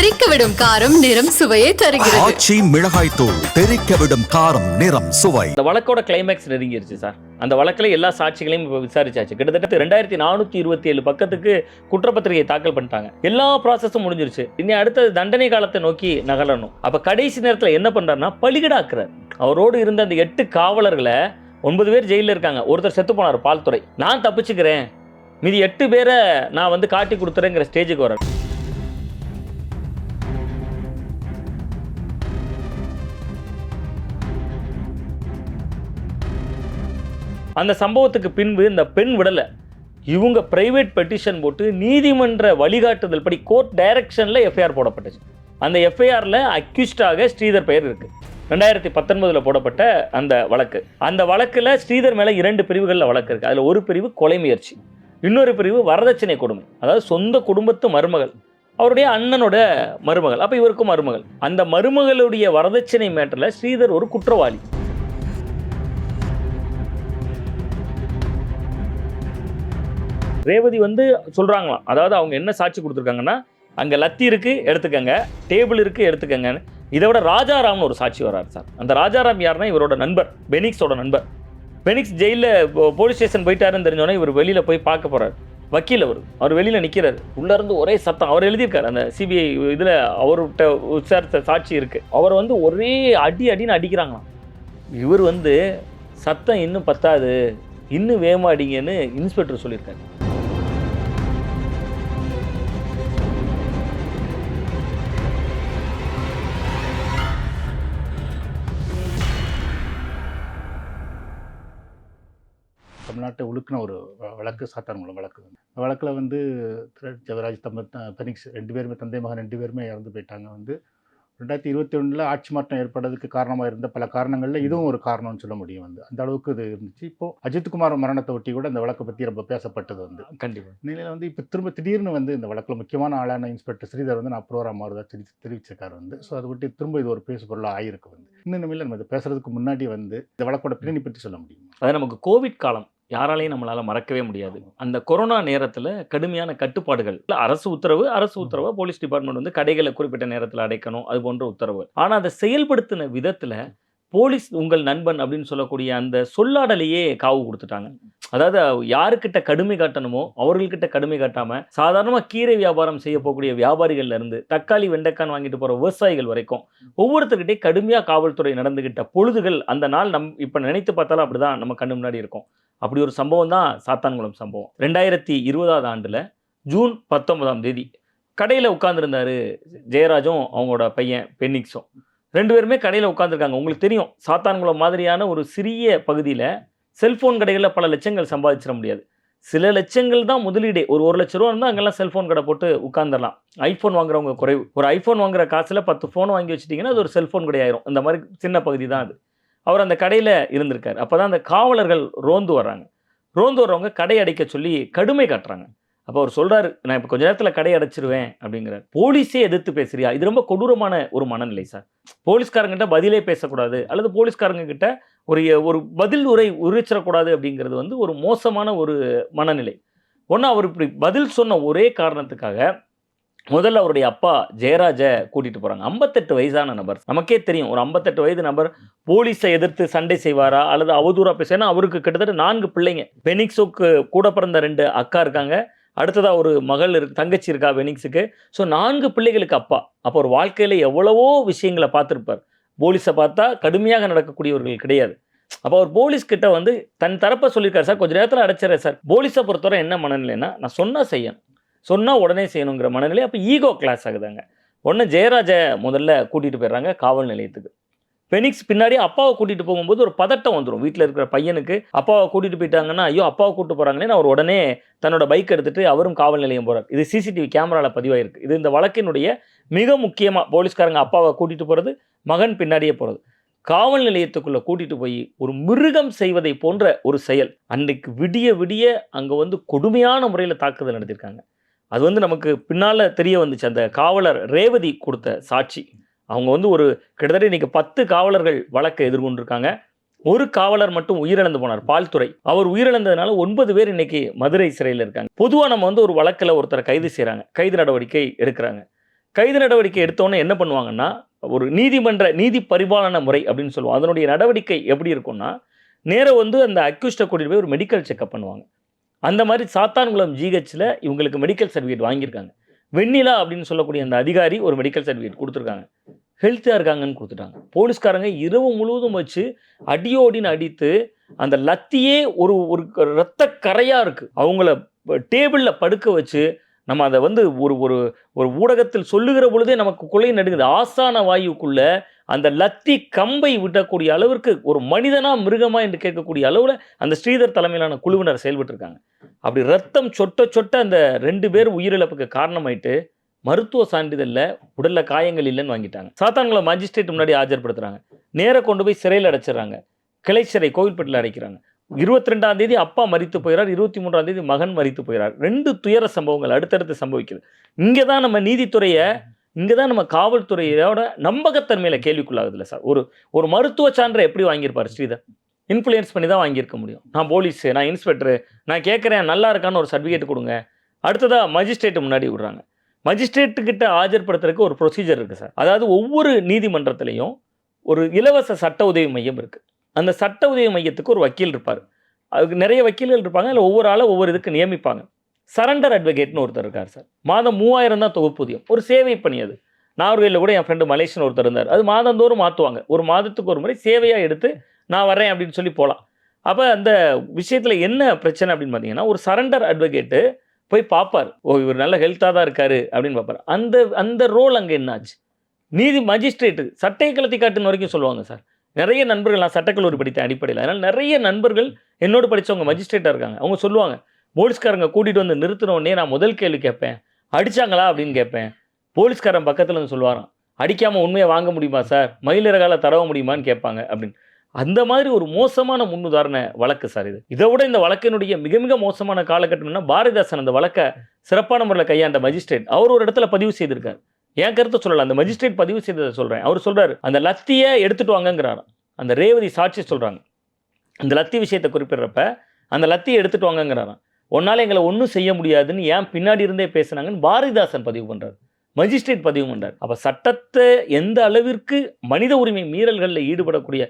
தெறிக்க விடும் காரம் நிறம் சுவையை தருகிறது. ஆச்சி மிளகாய் தூள் தெறிக்க விடும் காரம் நிறம் சுவை. அந்த வழக்கோட கிளைமேக்ஸ் நெருங்கிருச்சு சார். அந்த வழக்கில் எல்லா சாட்சிகளையும் இப்போ விசாரிச்சாச்சு. கிட்டத்தட்ட ரெண்டாயிரத்தி நானூற்றி இருபத்தி ஏழு பக்கத்துக்கு குற்றப்பத்திரிகை தாக்கல் பண்ணிட்டாங்க. எல்லா ப்ராசஸும் முடிஞ்சிருச்சு. இனி அடுத்தது தண்டனை காலத்தை நோக்கி நகரணும். அப்போ கடைசி நேரத்தில் என்ன பண்ணுறாருன்னா பலிகடாக்குறார். அவரோடு இருந்த அந்த எட்டு காவலர்களை ஒன்பது பேர் ஜெயிலில் இருக்காங்க. ஒருத்தர் செத்து போனார் பால்துறை. நான் தப்பிச்சுக்கிறேன். மீதி எட்டு பேரை நான் வந்து காட்டி கொடுத்துறேங்கிற ஸ்டேஜுக்கு வரேன் அந்த சம்பவத்துக்கு பின்பு இந்த பெண் விடலை. இவங்க பிரைவேட் பெட்டிஷன் போட்டு நீதிமன்ற வழிகாட்டுதல் படி கோர்ட் டைரக்ஷனில் எஃப்ஐஆர் போடப்பட்டுச்சு. அந்த எஃப்ஐஆரில் அக்யூஸ்டாக ஸ்ரீதர் பெயர் இருக்குது ரெண்டாயிரத்தி பத்தொன்பதில் போடப்பட்ட அந்த வழக்கு. அந்த வழக்கில் ஸ்ரீதர் மேலே இரண்டு பிரிவுகளில் வழக்கு இருக்குது அதில் ஒரு பிரிவு கொலை முயற்சி இன்னொரு பிரிவு வரதட்சணை கொடுமை. அதாவது சொந்த குடும்பத்து மருமகள் அவருடைய அண்ணனோட மருமகள் அப்போ இவருக்கும் மருமகள். அந்த மருமகளுடைய வரதட்சணை மேட்டரில் ஸ்ரீதர் ஒரு குற்றவாளி. ரேவதி வந்து சொல்கிறாங்களாம் அதாவது அவங்க என்ன சாட்சி கொடுத்துருக்காங்கன்னா அங்கே லத்தி இருக்கு எடுத்துக்கங்க. டேபிள் இருக்குது எடுத்துக்கங்கன்னு. இதை விட ராஜாராம்னு ஒரு சாட்சி வரார் சார். அந்த ராஜாராம் யாருன்னா இவரோட நண்பர் பெனிக்ஸோட நண்பர். பெனிக்ஸ் ஜெயிலில் போலீஸ் ஸ்டேஷன் போயிட்டாருன்னு தெரிஞ்சோன்னே இவர் வெளியில் போய் பார்க்க போகிறார் வக்கீல் அவர். அவர் வெளியில் நிற்கிறார் உள்ளேருந்து ஒரே சத்தம். அவர் எழுதியிருக்காரு அந்த சிபிஐ இதில் அவர்கிட்ட விசாரித்த சாட்சி இருக்குது அவர் வந்து ஒரே அடி அடின்னு அடிக்கிறாங்களாம். இவர் வந்து சத்தம் இன்னும் பத்தாது. இன்னும் வேமாடிங்கன்னு இன்ஸ்பெக்டர் சொல்லியிருக்காரு. தமிழ்நாட்டை உழுக்கின ஒரு வழக்கு சாத்தான்குளம் வழக்கு. வழக்கில் வந்து திரு ஜெவராஜ் தம்ப பெனிக்ஸ் ரெண்டு பேருமே தந்தை மகன் ரெண்டு பேருமே இறந்து போயிட்டாங்க வந்து. ரெண்டாயிரத்தி இருபத்தி ஒன்றில் ஆட்சி மாற்றம் ஏற்படுறதுக்கு காரணமாக இருந்த பல காரணங்களில் இதுவும் ஒரு காரணம்னு சொல்ல முடியும் வந்து. அந்த அளவுக்கு இது இருந்துச்சு. இப்போது அஜித்குமார் மரணத்தை ஒட்டி கூட இந்த வழக்கை பற்றி ரொம்ப பேசப்பட்டது வந்து. கண்டிப்பா. நிலையில் வந்து இப்போ திரும்ப திடீர்னு வந்து இந்த வழக்கில் முக்கியமான ஆளான இன்ஸ்பெக்டர் ஸ்ரீதர் வந்து நான் அப்ரோரா மாறுதா தெரி தெரிவிச்சிருக்காரு வந்து. ஸோ அதை விட்டு திரும்ப இது ஒரு பேசு பொருளாக ஆயிருக்கு வந்து. நிலையில் நம்ம இதை பேசுறதுக்கு முன்னாடி வந்து இந்த வழக்கோட பின்னணி பற்றி சொல்ல முடியும்? அது நமக்கு கோவிட் காலம் யாராலையும் நம்மளால மறக்கவே முடியாது. அந்த கொரோனா நேரத்துல கடுமையான கட்டுப்பாடுகள். இல்ல, அரசு உத்தரவு அரசு உத்தரவு போலீஸ் டிபார்ட்மெண்ட் வந்து கடைகளை குறிப்பிட்ட நேரத்துல அடைக்கணும். அது போன்ற உத்தரவு. ஆனா அதை செயல்படுத்தின விதத்துல போலீஸ் உங்கள் நண்பன் அப்படின்னு சொல்லக்கூடிய அந்த சொல்லாடலையே காவு கொடுத்துட்டாங்க. அதாவது யாருக்கிட்ட கடுமை காட்டணுமோ அவர்கள்கிட்ட கடுமை காட்டாம சாதாரணமா கீரை வியாபாரம் செய்ய போகக்கூடிய வியாபாரிகள்ல இருந்து தக்காளி வெண்டைக்கான் வாங்கிட்டு போற விவசாயிகள் வரைக்கும் ஒவ்வொருத்தர்கிட்டே கடுமையா காவல்துறை நடந்துகிட்ட பொழுதுகள் அந்த நாள் நம் இப்ப நினைத்து பார்த்தாலும் அப்படிதான் நம்ம கண்ணு முன்னாடி இருக்கும். அப்படி ஒரு சம்பவம் தான் சாத்தான்குளம் சம்பவம். ரெண்டாயிரத்தி இருபதாவது ஆண்டில் ஜூன் பத்தொன்பதாம் தேதி கடையில் உட்காந்துருந்தாரு ஜெயராஜும் அவங்களோட பையன் பென்னிக்ஸும். ரெண்டு பேருமே கடையில் உட்காந்துருக்காங்க உங்களுக்கு தெரியும் சாத்தான்குளம் மாதிரியான ஒரு சிறிய பகுதியில் செல்ஃபோன் கடைகளில் பல லட்சங்கள் சம்பாதிச்சிட முடியாது. சில லட்சங்கள் தான் முதலீடே. ஒரு ஒரு லட்ச ரூபா இருந்தால் அங்கெல்லாம் செல்ஃபோன் கடை போட்டு உட்காந்துடலாம் ஐஃபோன் வாங்குறவங்க குறைவு. ஒரு ஐஃபோன் வாங்குற காசில் பத்து ஃபோன் வாங்கி வச்சிட்டிங்கன்னா அது ஒரு செல்போன் கடையாயிரும். இந்த மாதிரி சின்ன பகுதி தான் அது. அவர் அந்த கடையில் இருந்திருக்கார். அப்போ தான் அந்த காவலர்கள் ரோந்து வர்றாங்க. ரோந்து வர்றவங்க கடை அடைக்க சொல்லி கடுமை காட்டுறாங்க. அப்போ அவர் சொல்கிறார் நான் இப்போ கொஞ்ச நேரத்தில் கடை அடைச்சிருவேன் அப்படிங்கிறார். போலீஸே எதிர்த்து பேசுறியா? இது ரொம்ப கொடூரமான ஒரு மனநிலை சார். போலீஸ்காரங்கிட்ட பதிலே பேசக்கூடாது அல்லது போலீஸ்காரங்க கிட்ட ஒரு ஒரு பதில் உரை உரிச்சிடக்கூடாது அப்படிங்கிறது வந்து ஒரு மோசமான ஒரு மனநிலை. ஒன்று அவர் இப்படி பதில் சொன்ன ஒரே காரணத்துக்காக முதல்ல அவருடைய அப்பா ஜெயராஜை கூட்டிட்டு போகிறாங்க ஐம்பத்தெட்டு வயசான நபர். நமக்கே தெரியும் ஒரு ஐம்பத்தெட்டு வயது நபர் போலீஸை எதிர்த்து சண்டை செய்வாரா? அல்லது அவதூறாக பேசினா அவருக்கு கிட்டத்தட்ட நான்கு பிள்ளைங்க. பெனிக்ஸுக்கு கூட பிறந்த ரெண்டு அக்கா இருக்காங்க. அடுத்ததாக ஒரு மகள் இரு தங்கச்சி இருக்கா பெனிக்ஸுக்கு. ஸோ நான்கு பிள்ளைகளுக்கு அப்பா. அப்போ ஒரு வாழ்க்கையில் எவ்வளவோ விஷயங்களை பார்த்துருப்பார். போலீஸை பார்த்தா கடுமையாக நடக்கக்கூடியவர்கள் கிடையாது. அப்போ அவர் போலீஸ் கிட்ட வந்து தன் தரப்பை சொல்லியிருக்காரு சார் கொஞ்ச நேரத்தில் அடைச்சிடுறேன் சார். போலீஸை பொறுத்தவரை என்ன மனநிலைன்னா நான் சொன்னால் செய்யணும். சொன்னால் உடனே செய்யணுங்கிற மனநிலை அப்போ ஈகோ கிளாஸ் ஆகுதாங்க. உடனே ஜெயராஜை முதல்ல கூட்டிகிட்டு போயிடுறாங்க காவல் நிலையத்துக்கு. பெனிக்ஸ் பின்னாடி அப்பாவை கூட்டிகிட்டு போகும்போது ஒரு பதட்டம் வந்துடும் வீட்டில் இருக்கிற பையனுக்கு அப்பாவை கூட்டிகிட்டு போயிட்டாங்கன்னா ஐயோ அப்பாவை கூட்டு போகிறாங்களேன்னு அவர் உடனே தன்னோட பைக் எடுத்துகிட்டு அவரும் காவல் நிலையம் போகிறார் இது சிசிடிவி கேமராவில் பதிவாயிருக்கு. இது இந்த வழக்கினுடைய மிக முக்கியமாக போலீஸ்காரங்க அப்பாவை கூட்டிகிட்டு போகிறது மகன் பின்னாடியே போகிறது காவல் நிலையத்துக்குள்ளே கூட்டிகிட்டு போய் ஒரு மிருகம் செய்வதை போன்ற ஒரு செயல் அன்றைக்கு விடிய விடிய அங்கே வந்து கொடுமையான முறையில் தாக்குதல் நடத்தியிருக்காங்க. அது வந்து நமக்கு பின்னால் தெரிய வந்துச்சு. அந்த காவலர் ரேவதி கொடுத்த சாட்சி. அவங்க வந்து ஒரு கிட்டத்தட்ட இன்றைக்கி பத்து காவலர்கள் வழக்கை எதிர்கொண்டிருக்காங்க. ஒரு காவலர் மட்டும் உயிரிழந்து போனார் பால்துறை. அவர் உயிரிழந்ததுனால ஒன்பது பேர் இன்னைக்கு மதுரை சிறையில் இருக்காங்க. பொதுவாக நம்ம வந்து ஒரு வழக்கில் ஒருத்தரை கைது செய்கிறாங்க கைது நடவடிக்கை எடுக்கிறாங்க. கைது நடவடிக்கை எடுத்தோன்னே என்ன பண்ணுவாங்கன்னா ஒரு நீதிமன்ற நீதி பரிபாலன முறை அப்படின்னு சொல்லுவோம். அதனுடைய நடவடிக்கை எப்படி இருக்கும்னா நேராக வந்து அந்த அக்யூஸ்டை கூட்டிட்டு போய் ஒரு மெடிக்கல் செக்அப் பண்ணுவாங்க. அந்த மாதிரி சாத்தான்குளம் ஜிஹெச்சில் இவங்களுக்கு மெடிக்கல் சர்டிஃபிகேட் வாங்கியிருக்காங்க. வெண்ணிலா அப்படின்னு சொல்லக்கூடிய அந்த அதிகாரி ஒரு மெடிக்கல் சர்டிஃபிகேட் கொடுத்துருக்காங்க. ஹெல்த்தியாக இருக்காங்கன்னு கொடுத்துட்டாங்க. போலீஸ்காரங்க இரவு முழுவதும் வச்சு அடியோடின்னு அடித்து அந்த லத்தியே ஒரு ஒரு ரத்த கரையாக இருக்குது அவங்கள டேபிளில் படுக்க வச்சு நம்ம அதை வந்து ஒரு ஒரு ஒரு ஊடகத்தில் சொல்லுகிற பொழுதே நமக்கு கொலை நடுங்குது. ஆசான வாயுக்குள்ளே அந்த லத்தி கம்பை விடக்கூடிய அளவிற்கு ஒரு மனிதனா மிருகமா என்று கேட்கக்கூடிய அளவில் அந்த ஸ்ரீதர் தலைமையிலான குழுவினர் செயல்பட்டு இருக்காங்க அப்படி ரத்தம் சொட்ட சொட்ட அந்த ரெண்டு பேர் உயிரிழப்புக்கு காரணமாயிட்டு மருத்துவ சான்றிதழில் உடலில் காயங்கள் இல்லைன்னு வாங்கிட்டாங்க. சாத்தான்குளம் மஜிஸ்ட்ரேட் முன்னாடி ஆஜர்படுத்துகிறாங்க நேராக கொண்டு போய் சிறையில் அடைச்சிடுறாங்க கிளை சிறை கோவில்பட்டில் அடைக்கிறாங்க. இருபத்தி ரெண்டாம் தேதி அப்பா மறித்து போயிறார். இருபத்தி மூன்றாம் தேதி மகன் மறித்து போயிறார். ரெண்டு துயர சம்பவங்கள் அடுத்தடுத்து சம்பவிக்குது. இங்கே தான் நம்ம நீதித்துறையை இங்கே தான் நம்ம காவல்துறையோட நம்பகத்தன்மையில் கேள்விக்குள்ளாகுதுல்ல சார். ஒரு ஒரு மருத்துவ சான்றை எப்படி வாங்கியிருப்பார் ஸ்ரீதர்? இன்ஃப்ளூயன்ஸ் பண்ணி தான் வாங்கியிருக்க முடியும். நான் போலீஸு நான் இன்ஸ்பெக்டரு நான் கேட்குறேன் நல்லா இருக்கான்னு ஒரு சர்டிஃபிகேட் கொடுங்க. அடுத்ததாக மஜிஸ்ட்ரேட் முன்னாடி விடுறாங்க. மஜிஸ்ட்ரேட்டுக்கிட்ட ஆஜர்படுத்துறதுக்கு ஒரு ப்ரொசீஜர் இருக்குது சார். அதாவது ஒவ்வொரு நீதிமன்றத்துலேயும் ஒரு இலவச சட்ட உதவி மையம் இருக்குது அந்த சட்ட உதவி மையத்துக்கு ஒரு வக்கீல் இருப்பார். அதுக்கு நிறைய வக்கீல்கள் இருப்பாங்க. இல்லை ஒவ்வொரு ஆளும் ஒவ்வொரு இதுக்கு நியமிப்பாங்க. சரண்டர் அட்வொகேட்னு ஒருத்தர் இருக்கார் சார். மாதம் மூவாயிரம் தான் தொகுப்பூதியம் ஒரு சேவை பணி அது. நாகர்கோயிலில் கூட என் ஃப்ரெண்டு மலேசியன் ஒருத்தர் இருந்தார். அது மாதந்தோறும் மாற்றுவாங்க ஒரு மாதத்துக்கு ஒரு முறை சேவையாக எடுத்து நான் வரேன் அப்படின்னு சொல்லி போகலாம் அப்போ அந்த விஷயத்தில் என்ன பிரச்சனை அப்படின்னு பார்த்தீங்கன்னா ஒரு சரண்டர் அட்வொகேட்டு போய் பார்ப்பார் ஓ இவர் நல்ல ஹெல்த்தாக தான் இருக்காரு அப்படின்னு பார்ப்பார் அந்த அந்த ரோல் அங்கே என்னாச்சு? நீதி மஜிஸ்ட்ரேட்டு சட்டை கலத்தி காட்டுன்னு வரைக்கும் சொல்லுவாங்க சார். நிறைய நண்பர்கள் நான் சட்டக்கல்லூரி படித்த அடிப்படையில். அதனால் நிறைய நண்பர்கள் என்னோடு படித்தவங்க மஜிஸ்ட்ரேட்டாக இருக்காங்க. அவங்க சொல்லுவாங்க போலீஸ்காரங்க கூட்டிகிட்டு வந்து நிறுத்தினோடனே நான் முதல் கேள்வி கேட்பேன். அடிச்சாங்களா அப்படின்னு கேட்பேன். போலீஸ்காரன் பக்கத்தில் வந்து சொல்லுவாராம் அடிக்காமல் உண்மையை வாங்க முடியுமா சார்? மயிலிறகால தரவ முடியுமான்னு கேட்பாங்க அப்படின்னு. அந்த மாதிரி ஒரு மோசமான முன்னுதாரண வழக்கு சார் இது. இதை விட இந்த வழக்கினுடைய மிக மிக மோசமான காலகட்டம்னா பாரதிதாசன் அந்த வழக்கை சிறப்பான முறையில் கையாண்ட மஜிஸ்ட்ரேட் அவர் ஒரு இடத்துல பதிவு செய்திருக்கார். என் கருத்தை சொல்லலை அந்த மஜிஸ்ட்ரேட் பதிவு செய்ததை சொல்கிறேன் அவர் சொல்கிறார் அந்த லத்தியை எடுத்துட்டு வாங்கங்கிறாராம். அந்த ரேவதி சாட்சி சொல்கிறாங்க அந்த லத்தி விஷயத்தை குறிப்பிடுறப்ப அந்த லத்தியை எடுத்துட்டு வாங்கங்கிறாராம். உன்னால் எங்களை ஒன்றும் செய்ய முடியாதுன்னு ஏன் பின்னாடி இருந்தே பேசுனாங்கன்னு பாரதிதாசன் பதிவு பண்ணுறாரு மஜிஸ்ட்ரேட் பதிவு பண்ணுறார் அப்போ சட்டத்தை எந்த அளவிற்கு மனித உரிமை மீறல்களில் ஈடுபடக்கூடிய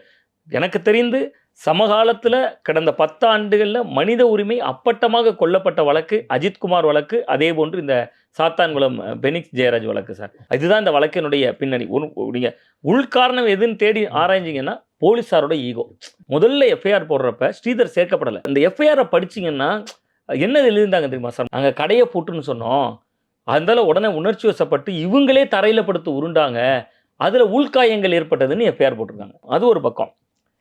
எனக்கு தெரிந்து சமகாலத்தில் கடந்த பத்தாண்டுகளில் மனித உரிமை அப்பட்டமாக கொல்லப்பட்ட வழக்கு அஜித்குமார் வழக்கு அதே போன்று இந்த சாத்தான்குளம் பெனிக்ஸ் ஜெயராஜ் வழக்கு சார். இதுதான் இந்த வழக்கினுடைய பின்னணி. நீங்கள் உள்காரணம் எதுன்னு தேடி ஆராய்ஞ்சிங்கன்னா போலீஸாரோட ஈகோ. முதல்ல எஃப்ஐஆர் போடுறப்ப ஸ்ரீதர் சேர்க்கப்படலை. இந்த எஃப்ஐஆரை படிச்சீங்கன்னா என்ன எழுதியிருந்தாங்க தெரியுமா சார்? நாங்கள் கடையை போட்டுன்னு சொன்னோம். அதனால உடனே உணர்ச்சி வசப்பட்டு இவங்களே தரையில் படுத்து உருண்டாங்க. அதில் உள்காயங்கள் ஏற்பட்டதுன்னு பெயர் போட்டிருக்காங்க. அது ஒரு பக்கம்.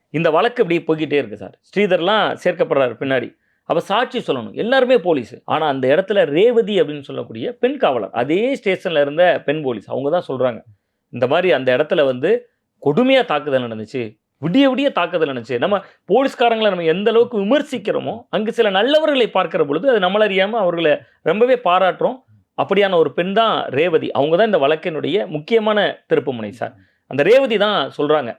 இந்த வழக்கு இப்படி போய்கிட்டே இருக்குது சார். ஸ்ரீதர்லாம் சேர்க்கப்படுறாரு பின்னாடி. அப்போ சாட்சி சொல்லணும். எல்லாருமே போலீஸ். ஆனால் அந்த இடத்துல ரேவதி அப்படின்னு சொல்லக்கூடிய பெண் காவலர். அதே ஸ்டேஷனில் இருந்த பெண் போலீஸ். அவங்க தான் சொல்கிறாங்க இந்த மாதிரி அந்த இடத்துல வந்து கொடுமையாக தாக்குதல் நடந்துச்சு. விடிய விடிய தாக்குதல் நடந்துச்சு. நம்ம போலீஸ்காரங்களை நம்ம எந்த அளவுக்கு விமர்சிக்கிறோமோ அங்கே சில நல்லவர்களை பார்க்கிற பொழுது அது நம்மளறியாமல் அவர்களை ரொம்பவே பாராட்டுறோம். அப்படியான ஒரு பெண் தான் ரேவதி. அவங்க தான் இந்த வழக்கினுடைய முக்கியமான திருப்புமுனை சார். அந்த ரேவதி தான் சொல்கிறாங்க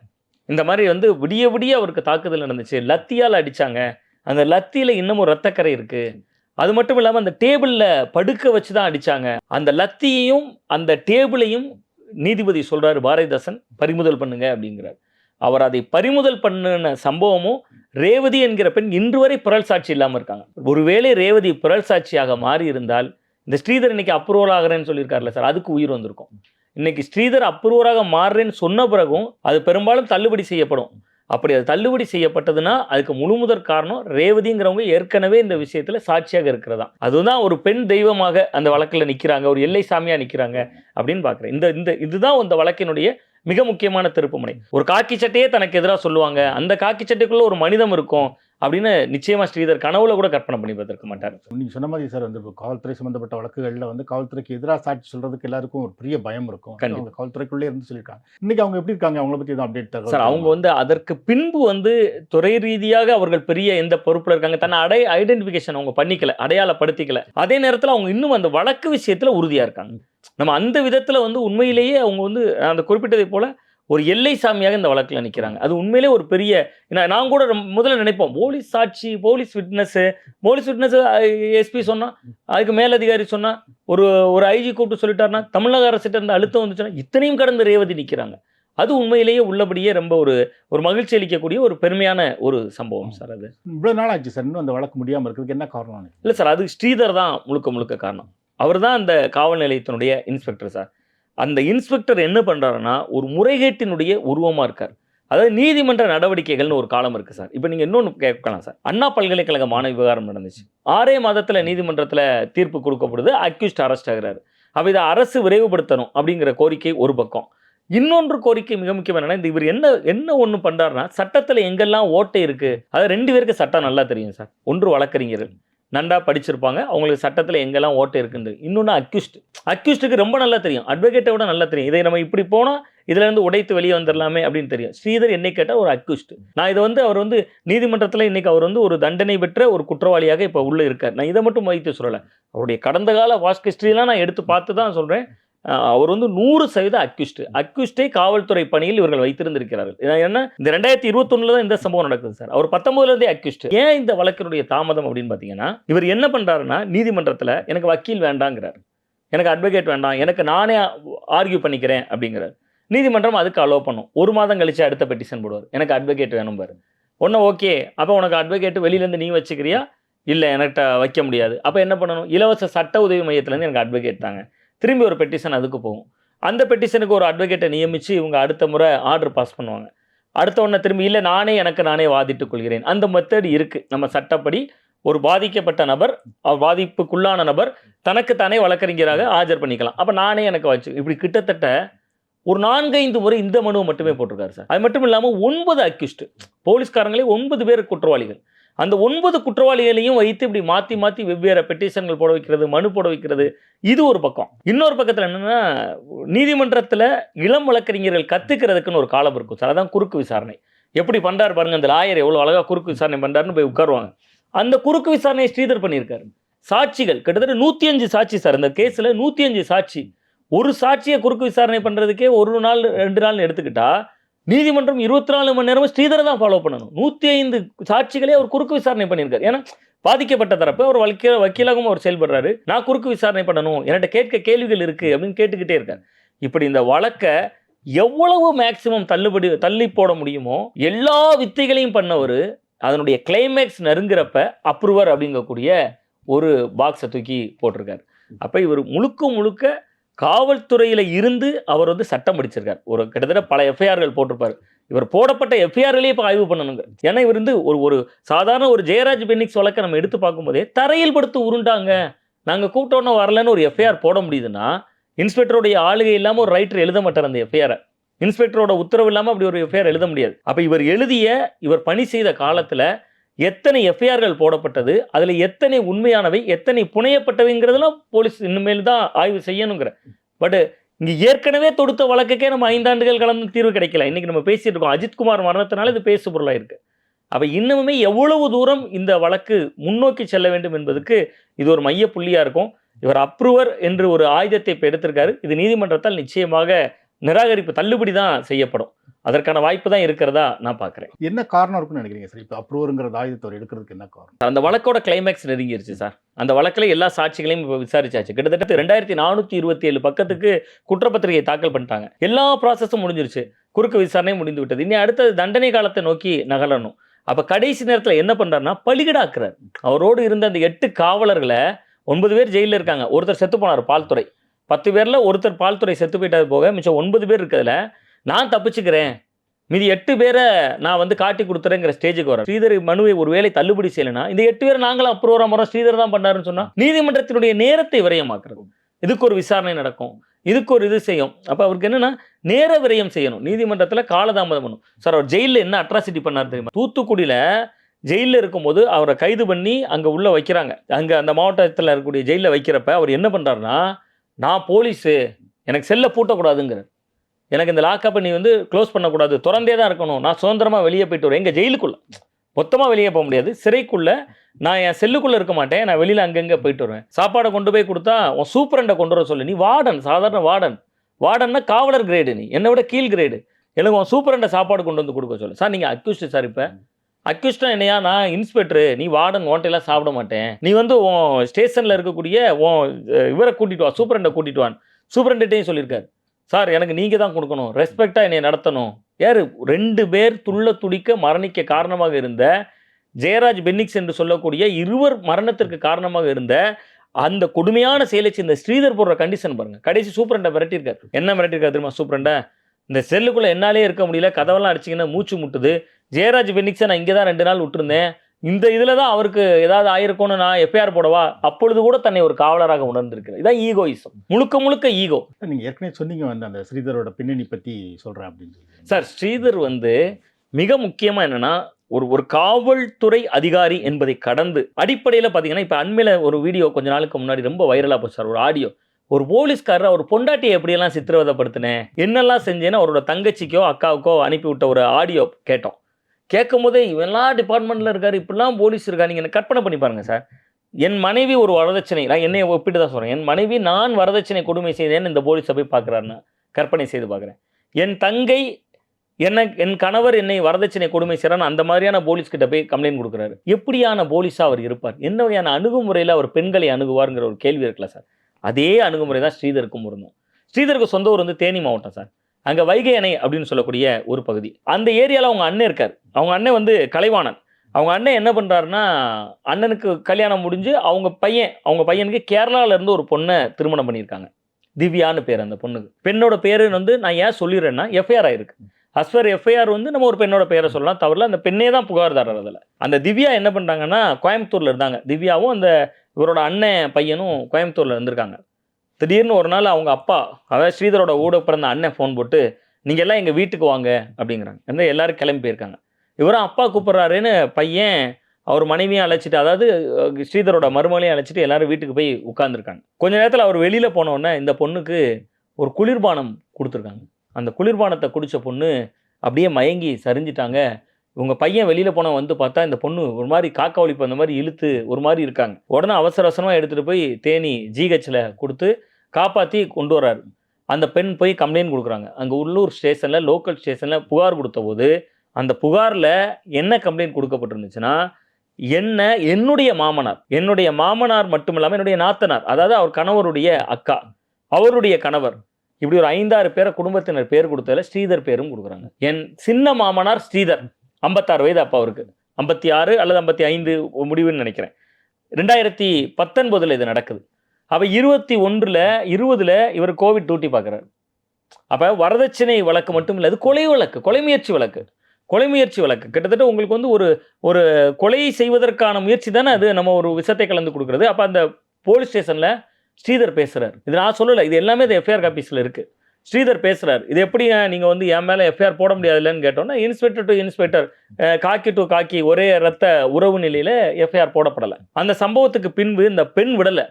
இந்த மாதிரி வந்து விடிய விடிய அவருக்கு தாக்குதல் நடந்துச்சு. லத்தியால் அடிச்சாங்க. அந்த லத்தியில் இன்னமும் ரத்தக்கரை இருக்குது அது மட்டும் இல்லாமல் அந்த டேபிளில் படுக்க வச்சு தான் அடித்தாங்க அந்த லத்தியையும் அந்த டேபிளையும் நீதிபதி சொல்கிறாரு பாரதிதாசன் பறிமுதல் பண்ணுங்க அப்படிங்கிறார். அவர் அதை பறிமுதல் பண்ணின சம்பவமும் ரேவதி என்கிற பெண் இன்று வரை புரள் சாட்சி இல்லாமல் இருக்காங்க. ஒருவேளை ரேவதி புரள் சாட்சியாக மாறி இருந்தால் இந்த ஸ்ரீதர் இன்னைக்கு அப்ரூவல் ஆகிறேன்னு சொல்லியிருக்காருல்ல சார் அதுக்கு உயிர் வந்திருக்கும். இன்னைக்கு ஸ்ரீதர் அப்ரூவராக மாறுறேன்னு சொன்ன பிறகும் அது பெரும்பாலும் தள்ளுபடி செய்யப்படும். அப்படி அது தள்ளுபடி செய்யப்பட்டதுன்னா அதுக்கு முழு முதற் காரணம் ரேவதிங்கிறவங்க ஏற்கனவே இந்த விஷயத்தில் சாட்சியாக இருக்கிறதா. அதுதான் ஒரு பெண் தெய்வமாக அந்த வழக்கில் நிற்கிறாங்க ஒரு எல்லை சாமியாக நிற்கிறாங்க அப்படின்னு பார்க்குறேன் இந்த இந்த இதுதான் அந்த வழக்கினுடைய மிக முக்கியமான திருப்புமுனை. ஒரு காக்கி சட்டையே தனக்கு எதிராக சொல்லுவாங்க. அந்த காக்கி சட்டைக்குள்ள ஒரு மனிதம் இருக்கும். அப்படின்னு நிச்சயமா ஸ்ரீதர் கனவுல கூட கற்பனை பண்ணி பார்த்திருக்க மாட்டார். நீங்கள் சொன்ன மாதிரி சார் வந்து காவல்துறை சம்மந்தப்பட்ட வழக்குகளில் வந்து காவல்துறைக்கு எதிராக சாட்சி சொல்றதுக்கு எல்லாருக்கும் ஒரு பெரிய பயம் இருக்கும். அவங்க காவல்துறைக்குள்ளே இருந்து சொல்லியிருக்காங்க. இன்னைக்கு அவங்க எப்படி இருக்காங்க? அவங்கள பற்றி எதுவும் அப்டேட் சார் அவங்க வந்து அதற்கு பின்பு வந்து துறை ரீதியாக அவர்கள் பெரிய எந்த பொறுப்புல இருக்காங்க? தன்னை அடை ஐடென்டிஃபிகேஷன் அவங்க பண்ணிக்கல அடையாளப்படுத்திக்கல. அதே நேரத்தில் அவங்க இன்னும் அந்த வழக்கு விஷயத்துல உறுதியா இருக்காங்க. நம்ம அந்த விதத்துல வந்து உண்மையிலேயே அவங்க வந்து அந்த குறிப்பிட்டதை போல ஒரு எல்லை சாமியாக இந்த வழக்கில் நிற்கிறாங்க அது உண்மையிலே ஒரு பெரிய நான் கூட முதல்ல நினைப்போம் போலீஸ் சாட்சி police witness police witness SP சொன்னா அதுக்கு மேலதிகாரி சொன்னா ஒரு ஒரு ஐஜி கூப்பிட்டு சொல்லிட்டாருன்னா தமிழக அரசிட்ட இருந்து அழுத்தம் வந்துச்சுன்னா இத்தனையும் கடந்து ரேவதி நிற்கிறாங்க அது உண்மையிலேயே உள்ளபடியே ரொம்ப ஒரு ஒரு மகிழ்ச்சி அளிக்கக்கூடிய ஒரு பெருமையான ஒரு சம்பவம் சார் அது. இவ்வளோ நாள் ஆச்சு சார். இன்னும் அந்த வழக்கு முடியாமல் இருக்கிறதுக்கு என்ன காரணம் இல்லை சார் அது ஸ்ரீதர் தான் முழுக்க முழுக்க காரணம். அவர் தான் அந்த காவல் நிலையத்தினுடைய இன்ஸ்பெக்டர் சார். அந்த இன்ஸ்பெக்டர் என்ன பண்ணுறாருன்னா ஒரு முறைகேட்டினுடைய உருவமாக இருக்கார். அதாவது நீதிமன்ற நடவடிக்கைகள்னு ஒரு காலம் இருக்குது சார். இப்போ நீங்கள் இன்னொன்று கேட்கலாம் சார். அண்ணா பல்கலைக்கழக மாணவி விவகாரம் நடந்துச்சு. ஆறே மாதத்தில் நீதிமன்றத்தில் தீர்ப்பு கொடுக்கப்படுது அக்யூஸ்ட் அரெஸ்ட் ஆகிறாரு. அப்போ இதை அரசு விரைவுபடுத்தணும் அப்படிங்கிற கோரிக்கை ஒரு பக்கம். இன்னொன்று கோரிக்கை மிக முக்கியம் என்னன்னா இந்த இவர் என்ன என்ன ஒன்று பண்ணுறாருன்னா சட்டத்தில் எங்கெல்லாம் ஓட்டை இருக்குது அது ரெண்டு பேருக்கு சட்டம் நல்லா தெரியும் சார். ஒன்று வழக்கறிஞர்கள். நன்றா படிச்சிருப்பாங்க. அவங்களுக்கு சட்டத்தில் எங்கெல்லாம் ஓட்டு இருக்குன்னு இன்னொன்று அக்யூஸ்ட் அக்யூஸ்டுக்கு ரொம்ப நல்லா தெரியும். அட்வொகேட்டை விட நல்லா தெரியும். இதை நம்ம இப்படி போனால் இதிலேருந்து உடைத்து வெளியே வந்துடலாமே அப்படின்னு தெரியும். ஸ்ரீதர் என்னை கேட்டால் ஒரு அக்யூஸ்ட் நான் இதை வந்து அவர் வந்து நீதிமன்றத்தில் இன்றைக்கி அவர் வந்து ஒரு தண்டனை பெற்ற ஒரு குற்றவாளியாக இப்போ உள்ளே இருக்கார். நான் இதை மட்டும் வைத்து சொல்லலை. அவருடைய கடந்த கால வாஸ்க் ஹிஸ்ட்ரியெலாம் நான் எடுத்து பார்த்து தான் சொல்கிறேன் அவர் வந்து நூறு சதவீத அக்யூஸ்ட் அக்யூஸ்டே காவல்துறை பணியில் இவர்கள் வைத்திருந்திருக்கிறார்கள். ஏன்னா இந்த ரெண்டாயிரத்தி இருபத்தொன்னுல தான் இந்த சம்பவம் நடக்குது சார். அவர் பத்தொன்பதுலேருந்தே அக்யூஸ்ட் ஏன் இந்த வழக்கினுடைய தாமதம் அப்படின்னு பார்த்தீங்கன்னா இவர் என்ன பண்ணுறாருன்னா நீதிமன்றத்தில் எனக்கு வக்கீல் வேண்டாங்கிறார். எனக்கு அட்வொகேட் வேண்டாம். எனக்கு நானே ஆர்கியூ பண்ணிக்கிறேன் அப்படிங்கிறார். நீதிமன்றம் அதுக்கு அலோவ் பண்ணும். ஒரு மாதம் கழிச்சு அடுத்த பெட்டிஷன் போடுவார். எனக்கு அட்வொகேட் வேணும் பாரு. ஒன்று ஓகே அப்போ உனக்கு அட்வொகேட் வெளியிலேருந்து நீ வச்சுக்கிறியா? இல்லை என்கிட்ட வைக்க முடியாது. அப்போ என்ன பண்ணணும்? இலவச சட்ட உதவி மையத்துலேருந்து எனக்கு அட்வொகேட் தாங்க. திரும்பி ஒரு பெட்டிஷன் அதுக்கு போகும். அந்த பெட்டிஷனுக்கு ஒரு அட்வொகேட்டை நியமித்து இவங்க அடுத்த முறை ஆர்டர் பாஸ் பண்ணுவாங்க. அடுத்த ஒன்றை திரும்பி இல்லை நானே எனக்கு நானே வாதிட்டுக் கொள்கிறேன். அந்த மெத்தட் இருக்குது நம்ம சட்டப்படி ஒரு பாதிக்கப்பட்ட நபர் பாதிப்புக்குள்ளான நபர் தனக்குத்தானே வழக்கறிஞராக ஆஜர் பண்ணிக்கலாம். அப்போ நானே எனக்கு வச்சு இப்படி கிட்டத்தட்ட ஒரு நான்கைந்து முறை இந்த மனுவை மட்டுமே போட்டிருக்காரு சார். அது மட்டும் இல்லாமல் ஒன்பது அக்யூஸ்டு போலீஸ்காரங்களே ஒன்பது பேர் குற்றவாளிகள். அந்த ஒன்பது குற்றவாளிகளையும் வைத்து இப்படி மாற்றி மாற்றி வெவ்வேறு பெட்டிஷன்கள் போட வைக்கிறது மனு போட வைக்கிறது இது ஒரு பக்கம். இன்னொரு பக்கத்தில் என்னென்னா நீதிமன்றத்தில் இளம் வழக்கறிஞர்கள் கற்றுக்கிறதுக்குன்னு ஒரு காலம் இருக்கும். சார் அதான் குறுக்கு விசாரணை. எப்படி பண்ணுறாரு பாருங்க அந்த லாயர் எவ்வளோ அழகாக குறுக்கு விசாரணை பண்ணுறாருன்னு போய் உட்காருவாங்க. அந்த குறுக்கு விசாரணையை ஸ்ரீதர் பண்ணியிருக்காரு. சாட்சிகள் கிட்டத்தட்ட நூற்றி அஞ்சு சாட்சி சார். இந்த கேஸில் நூற்றி அஞ்சு சாட்சி. ஒரு சாட்சியை குறுக்கு விசாரணை பண்ணுறதுக்கே ஒரு நாள் ரெண்டு நாள்னு எடுத்துக்கிட்டால் நீதிமன்றம் இருபத்தி நாலு மணி நேரமும் ஸ்ரீதரை தான் ஃபாலோ பண்ணணும். நூற்றி ஐந்து சாட்சிகளே அவர் குறுக்கு விசாரணை பண்ணியிருக்காரு. ஏன்னா பாதிக்கப்பட்ட தரப்பு அவர் வக்கீல வக்கீலாகவும் அவர் செயல்படுறாரு. நான் குறுக்கு விசாரணை பண்ணணும். என்கிட்ட கேட்க கேள்விகள் இருக்குது அப்படின்னு கேட்டுக்கிட்டே இருக்கார். இப்படி இந்த வழக்கை எவ்வளவு மேக்சிமம் தள்ளுபடி தள்ளி போட முடியுமோ எல்லா வித்தைகளையும் பண்ணவர் அதனுடைய கிளைமேக்ஸ் நெருங்குறப்ப அப்ரூவர் அப்படிங்கக்கூடிய ஒரு பாக்ஸை தூக்கி போட்டிருக்காரு. அப்போ இவர் முழுக்க முழுக்க காவல்துறையில் இருந்து அவர் வந்து சட்டம் படிச்சிருக்கார் ஒரு கிட்டத்தட்ட பல எஃப்ஐஆர்கள் போட்டிருப்பார். இவர் போடப்பட்ட எஃப்ஐஆர்களே இப்போ ஆய்வு பண்ணணுங்க. ஏன்னா இவர் வந்து ஒரு ஒரு சாதாரண ஒரு ஜெயராஜ் பென்னிக்ஸ் வழக்கை நம்ம எடுத்து பார்க்கும்போதே தரையில் படுத்து உருண்டாங்க. நாங்கள் கூப்பிட்டோன்ன வரலன்னு ஒரு எஃப்ஐஆர் போட முடியுதுன்னா இன்ஸ்பெக்டருடைய ஆளுகை இல்லாமல் ஒரு ரைட்டர் எழுத மாட்டார் அந்த எஃப்ஐஆரை இன்ஸ்பெக்டரோட உத்தரவு இல்லாமல் அப்படி ஒரு எஃப்ஐஆர் எழுத முடியாது. அப்போ இவர் எழுதிய இவர் பணி செய்த காலத்தில் எத்தனை எஃப்ஐஆர்கள் போடப்பட்டது அதில் எத்தனை உண்மையானவை எத்தனை புனையப்பட்டவைங்கிறதெல்லாம் போலீஸ் இனிமேல் தான் ஆய்வு செய்யணுங்கிற. பட் இங்கே ஏற்கனவே தொடுத்த வழக்குக்கே நம்ம ஐந்தாண்டுகள் கலந்து தீர்வு கிடைக்கல. இன்றைக்கி நம்ம பேசிகிட்டு இருக்கோம். அஜித்குமார் மரணத்தினால இது பேசு பொருளாக இருக்குது அப்போ இன்னமுமே எவ்வளவு தூரம் இந்த வழக்கு முன்னோக்கி செல்ல வேண்டும் என்பதுக்கு இது ஒரு மைய புள்ளியாக இருக்கும். இவர் அப்ரூவர் என்று ஒரு ஆயுதத்தை இப்போ எடுத்திருக்காரு. இது நீதிமன்றத்தால் நிச்சயமாக நிராகரிப்பு தள்ளுபடி தான் செய்யப்படும். அதற்கான வாய்ப்பு தான் இருக்கிறதா நான் பார்க்குறேன் என்ன காரணம் இருக்குன்னு நினைக்கிறீங்க சார்? இப்போ அப்ரூவருங்கிற ஆயுதத்தை அவர் எடுக்கிறதுக்கு என்ன காரணம்? அந்த வழக்கோட கிளைமேக்ஸ் நெருங்கிருச்சு சார். அந்த வழக்கில் எல்லா சாட்சிகளையும் இப்போ விசாரிச்சாச்சு. கிட்டத்தட்ட ரெண்டாயிரத்தி நானூற்றி இருபத்தி ஏழு பக்கத்துக்கு குற்றப்பத்திரிகை தாக்கல் பண்ணிட்டாங்க. எல்லா ப்ராசஸும் முடிஞ்சிருச்சு. குறுக்கு விசாரணை முடிந்து விட்டது. இனி அடுத்தது தண்டனை காலத்தை நோக்கி நகரணும். அப்போ கடைசி நேரத்தில் என்ன பண்ணுறாருன்னா பலிகடாக்குறார். அவரோடு இருந்த அந்த எட்டு காவலர்களை ஒன்பது பேர் ஜெயிலில் இருக்காங்க. ஒருத்தர் செத்து போனார் பால்துறை. பத்து பேரில் ஒருத்தர் பால்துறை செத்து போயிட்டது போக மிச்சம் ஒன்பது பேர் இருக்கிறதுல நான் தப்பிச்சுக்கிறேன். மீதி எட்டு பேரை நான் வந்து காட்டி கொடுத்துறேங்கிற ஸ்டேஜுக்கு வரேன். ஸ்ரீதர் மனுவை ஒருவேளை தள்ளுபடி செய்யலைன்னா இந்த எட்டு பேரை நாங்களும் அப்ரூவரா முறை ஸ்ரீதர் தான் பண்ணாருன்னு சொன்னால் நீதிமன்றத்தினுடைய நேரத்தை விரயமாக்குறது. இதுக்கு ஒரு விசாரணை நடக்கும். இதுக்கு ஒரு இது செய்யும். அப்போ அவருக்கு என்னென்னா நேர விரயம் செய்யணும். நீதிமன்றத்தில் காலதாமதம் பண்ணும் சார் அவர் ஜெயிலில் என்ன அட்ராசிட்டி பண்ணார் தெரியுமா? தூத்துக்குடியில் ஜெயிலில் இருக்கும்போது அவரை கைது பண்ணி அங்கே உள்ளே வைக்கிறாங்க. அங்கே அந்த மாவட்டத்தில் இருக்கக்கூடிய ஜெயிலில் வைக்கிறப்ப அவர் என்ன பண்ணுறாருன்னா நான் போலீஸு எனக்கு செல்லை பூட்டக்கூடாதுங்கிறார். எனக்கு இந்த லாக்கப்பை நீ வந்து க்ளோஸ் பண்ணக்கூடாது. திறந்தே தான் இருக்கணும். நான் சுதந்திரமாக வெளியே போயிட்டு வரேன் எங்கள் ஜெயிலுக்குள்ளே. மொத்தமாக வெளியே போக முடியாது. சிறைக்குள்ளே நான் என் செல்லுக்குள்ளே இருக்க மாட்டேன். நான் வெளியில் அங்கங்கே போயிட்டு வருவேன். சாப்பாடை கொண்டு போய் கொடுத்தா உன் சூப்பரண்டை கொண்டு வர சொல்லு. நீ வார்டன் சாதாரண வார்டன். வார்டன்னா காவலர் கிரேடு நீ. என்னை விட கீழ் கிரேடு எனக்கு உன் சூப்பரண்டை சாப்பாடு கொண்டு வந்து கொடுக்க சொல்லு. சார் நீங்கள் அக்யூஸ்ட் சார் இப்போ. அக்யூஸ்டாக என்னையா? நான் இன்ஸ்பெக்டரு நீ வார்டன் ஓட்டையெல்லாம் சாப்பிட மாட்டேன். நீ வந்து உன் ஸ்டேஷனில் இருக்கக்கூடிய உன் இவரை கூட்டிட்டு வா. சூப்பரண்டை கூட்டிட்டு வான் சூப்பரண்டையும் சொல்லியிருக்காரு. சார் எனக்கு நீங்கள் தான் கொடுக்கணும். ரெஸ்பெக்டாக என்னை நடத்தணும். யார்? ரெண்டு பேர் துள்ள துடிக்க மரணிக்க காரணமாக இருந்த ஜெயராஜ் பென்னிக்ஸ் என்று சொல்லக்கூடிய இருவர் மரணத்திற்கு காரணமாக இருந்த அந்த கொடுமையான செயலை இந்த ஸ்ரீதர் போடுற கண்டிஷன் பாருங்க. கடைசி சூப்பரண்டை மிரட்டியிருக்காரு என்ன மிரட்டியிருக்காரு தெரியுமா சூப்பரண்டை? இந்த செல்லுக்குள்ள என்னாலே இருக்க முடியல. கதவெல்லாம் அடிச்சிங்கன்னா மூச்சு முட்டுது. ஜெயராஜ் பென்னிக்ஸை நான் இங்கே தான் ரெண்டு நாள் விட்டுருந்தேன். இந்த இதில் தான் அவருக்கு ஏதாவது ஆயிருக்கும்னு நான் எஃப்ஐஆர் போடவா? அப்பொழுது கூட தன்னை ஒரு காவலராக உணர்ந்திருக்கிறார். இதான் ஈகோயிசம். முழுக்க முழுக்க ஈகோ. நீங்கள் ஏற்கனவே சொன்னீங்க வந்து அந்த ஸ்ரீதரோட பின்னணி பற்றி சொல்கிறேன் அப்படின்னு சார் ஸ்ரீதர் வந்து மிக முக்கியமாக என்னன்னா ஒரு ஒரு காவல்துறை அதிகாரி என்பதை கடந்து அடிப்படையில் பார்த்தீங்கன்னா இப்போ அண்மையில் ஒரு வீடியோ கொஞ்ச நாளுக்கு முன்னாடி ரொம்ப வைரலாக போச்சு சார் ஒரு ஆடியோ ஒரு போலீஸ்காரர் அவர் பொண்டாட்டியை எப்படியெல்லாம் சித்திரவதைப்படுத்தினேன் என்னெல்லாம் செஞ்சேன்னு அவரோட தங்கச்சிக்கோ அக்காவுக்கோ அனுப்பி விட்ட ஒரு ஆடியோ கேட்டோம். கேட்கும் போதே இவெல்லாம் டிபார்ட்மெண்ட்டில் இருக்கார் இப்படிலாம் போலீஸ் இருக்கா? நீங்கள் கற்பனை பண்ணி பாருங்கள் சார் என் மனைவி ஒரு வரதட்சணை நான் என்னை ஒப்பிட்டு தான் சொல்கிறேன் என் மனைவி நான் வரதட்சணை கொடுமை செய்தேன்னு இந்த போலீஸை போய் பார்க்குறாருன்னு கற்பனை செய்து பார்க்குறேன். என் தங்கை என்ன என் கணவர் என்னை வரதட்சணை கொடுமை செய்கிறான்னு அந்த மாதிரியான போலீஸ்கிட்ட போய் கம்ப்ளைண்ட் கொடுக்குறாரு. எப்படியான போலீஸாக அவர் இருப்பார்? என்ன வகையான அணுகுமுறையில் அவர் பெண்களை அணுகுவாருங்கிற ஒரு கேள்வி இருக்குல்ல சார் அதே அணுகுமுறை தான் ஸ்ரீதருக்கும் இருந்தோம் ஸ்ரீதருக்கு சொந்த ஊர் வந்து தேனி மாவட்டம் சார் அங்கே வைகை அணை அப்படின்னு சொல்லக்கூடிய ஒரு பகுதி. அந்த ஏரியாவில் அவங்க அண்ணன் இருக்கார். அவங்க அண்ணன் வந்து கலைவாணன். அவங்க அண்ணன் என்ன பண்ணுறாருன்னா அண்ணனுக்கு கல்யாணம் முடிஞ்சு அவங்க பையன் அவங்க பையனுக்கு கேரளாவிலேருந்து ஒரு பொண்ணை திருமணம் பண்ணியிருக்காங்க. திவ்யான்னு பேர் அந்த பொண்ணுக்கு. பெண்ணோட பேர் வந்து நான் ஏன் சொல்லிடுறேன்னா எஃப்ஐஆர் ஆயிருக்கு. அஸ்வர் எஃப்ஐஆர் வந்து நம்ம ஒரு பெண்ணோட பெயரை சொல்லலாம். தவிர அந்த பெண்ணே தான் புகார்தாரர் அதில். அந்த திவ்யா என்ன பண்ணுறாங்கன்னா கோயம்புத்தூரில் இருந்தாங்க. திவ்யாவும் அந்த இவரோட அண்ணன் பையனும் கோயம்புத்தூரில் இருந்திருக்காங்க. திடீர்னு ஒரு நாள் அவங்க அப்பா அதாவது ஸ்ரீதரோட ஊட பிறந்த அண்ணன் ஃபோன் போட்டு நீங்கள் எல்லாம் எங்கள் வீட்டுக்கு வாங்க அப்படிங்கிறாங்க. வந்து எல்லோரும் கிளம்பி போயிருக்காங்க. இவரும் அப்பா கூப்பிட்றாருன்னு பையன் அவர் மனைவியும் அழைச்சிட்டு அதாவது ஸ்ரீதரோட மருமகளையும் அழைச்சிட்டு எல்லாரும் வீட்டுக்கு போய் உட்காந்துருக்காங்க கொஞ்ச நேரத்தில் அவர் வெளியில் போனோடனே இந்த பொண்ணுக்கு ஒரு குளிர்பானம் கொடுத்துருக்காங்க. அந்த குளிர்பானத்தை குடித்த பொண்ணு அப்படியே மயங்கி சரிஞ்சிட்டாங்க. இவங்க பையன் வெளியில் போன வந்து பார்த்தா இந்த பொண்ணு ஒரு மாதிரி காக்கா ஒழிப்பு அந்த மாதிரி இழுத்து ஒரு மாதிரி இருக்காங்க. உடனே அவசர அவசரமாக எடுத்துகிட்டு போய் தேனி ஜிஹெச்சில் கொடுத்து காப்பாற்றி கொண்டு வர்றாரு. அந்த பெண் போய் கம்ப்ளைண்ட் கொடுக்குறாங்க. அங்கே உள்ளூர் ஸ்டேஷனில் லோக்கல் ஸ்டேஷனில் புகார் கொடுத்த போது அந்த புகாரில் என்ன கம்ப்ளைண்ட் கொடுக்கப்பட்டிருந்துச்சுன்னா என்ன என்னுடைய மாமனார் என்னுடைய மாமனார் மட்டும் இல்லாமல் என்னுடைய நாத்தனார் அதாவது அவர் கணவருடைய அக்கா அவருடைய கணவர் இப்படி ஒரு ஐந்தாறு பேரை குடும்பத்தினர் பேர் கொடுத்ததில் ஸ்ரீதர் பேரும் கொடுக்குறாங்க. என் சின்ன மாமனார் ஸ்ரீதர் ஐம்பத்தாறு வயது அப்பா அவருக்கு. ஐம்பத்தி ஆறு அல்லது ஐம்பத்தி ஐந்து முடிவுன்னு நினைக்கிறேன். ரெண்டாயிரத்தி பத்தொன்பதில் இது நடக்குது. அப்போ இருபத்தி ஒன்றில் இருபதில் இவர் கோவிட் டியூட்டி பார்க்குறாரு. அப்போ வரதட்சணை வழக்கு மட்டும் இல்லை அது கொலை வழக்கு கொலை முயற்சி வழக்கு கொலை முயற்சி வழக்கு. கிட்டத்தட்ட உங்களுக்கு வந்து ஒரு ஒரு கொலை செய்வதற்கான முயற்சி தானே அது நம்ம ஒரு விஷத்தை கலந்து கொடுக்குறது. அப்போ அந்த போலீஸ் ஸ்டேஷனில் ஸ்ரீதர் பேசுகிறார் இது நான் சொல்லலை இது எல்லாமே இது எஃப்ஐஆர் காப்பீஸில் இருக்குது ஸ்ரீதர் பேசுகிறார் இது எப்படி நீங்கள் வந்து என் மேலே எஃப்ஐஆர் போட முடியாதுல்லன்னு கேட்டோன்னா இன்ஸ்பெக்டர் டு இன்ஸ்பெக்டர் காக்கி டு காக்கி ஒரே ரத்த உறவு நிலையில் எஃப்ஐஆர் போடப்படலை. அந்த சம்பவத்துக்கு பின்பு இந்த பெண் விடலை.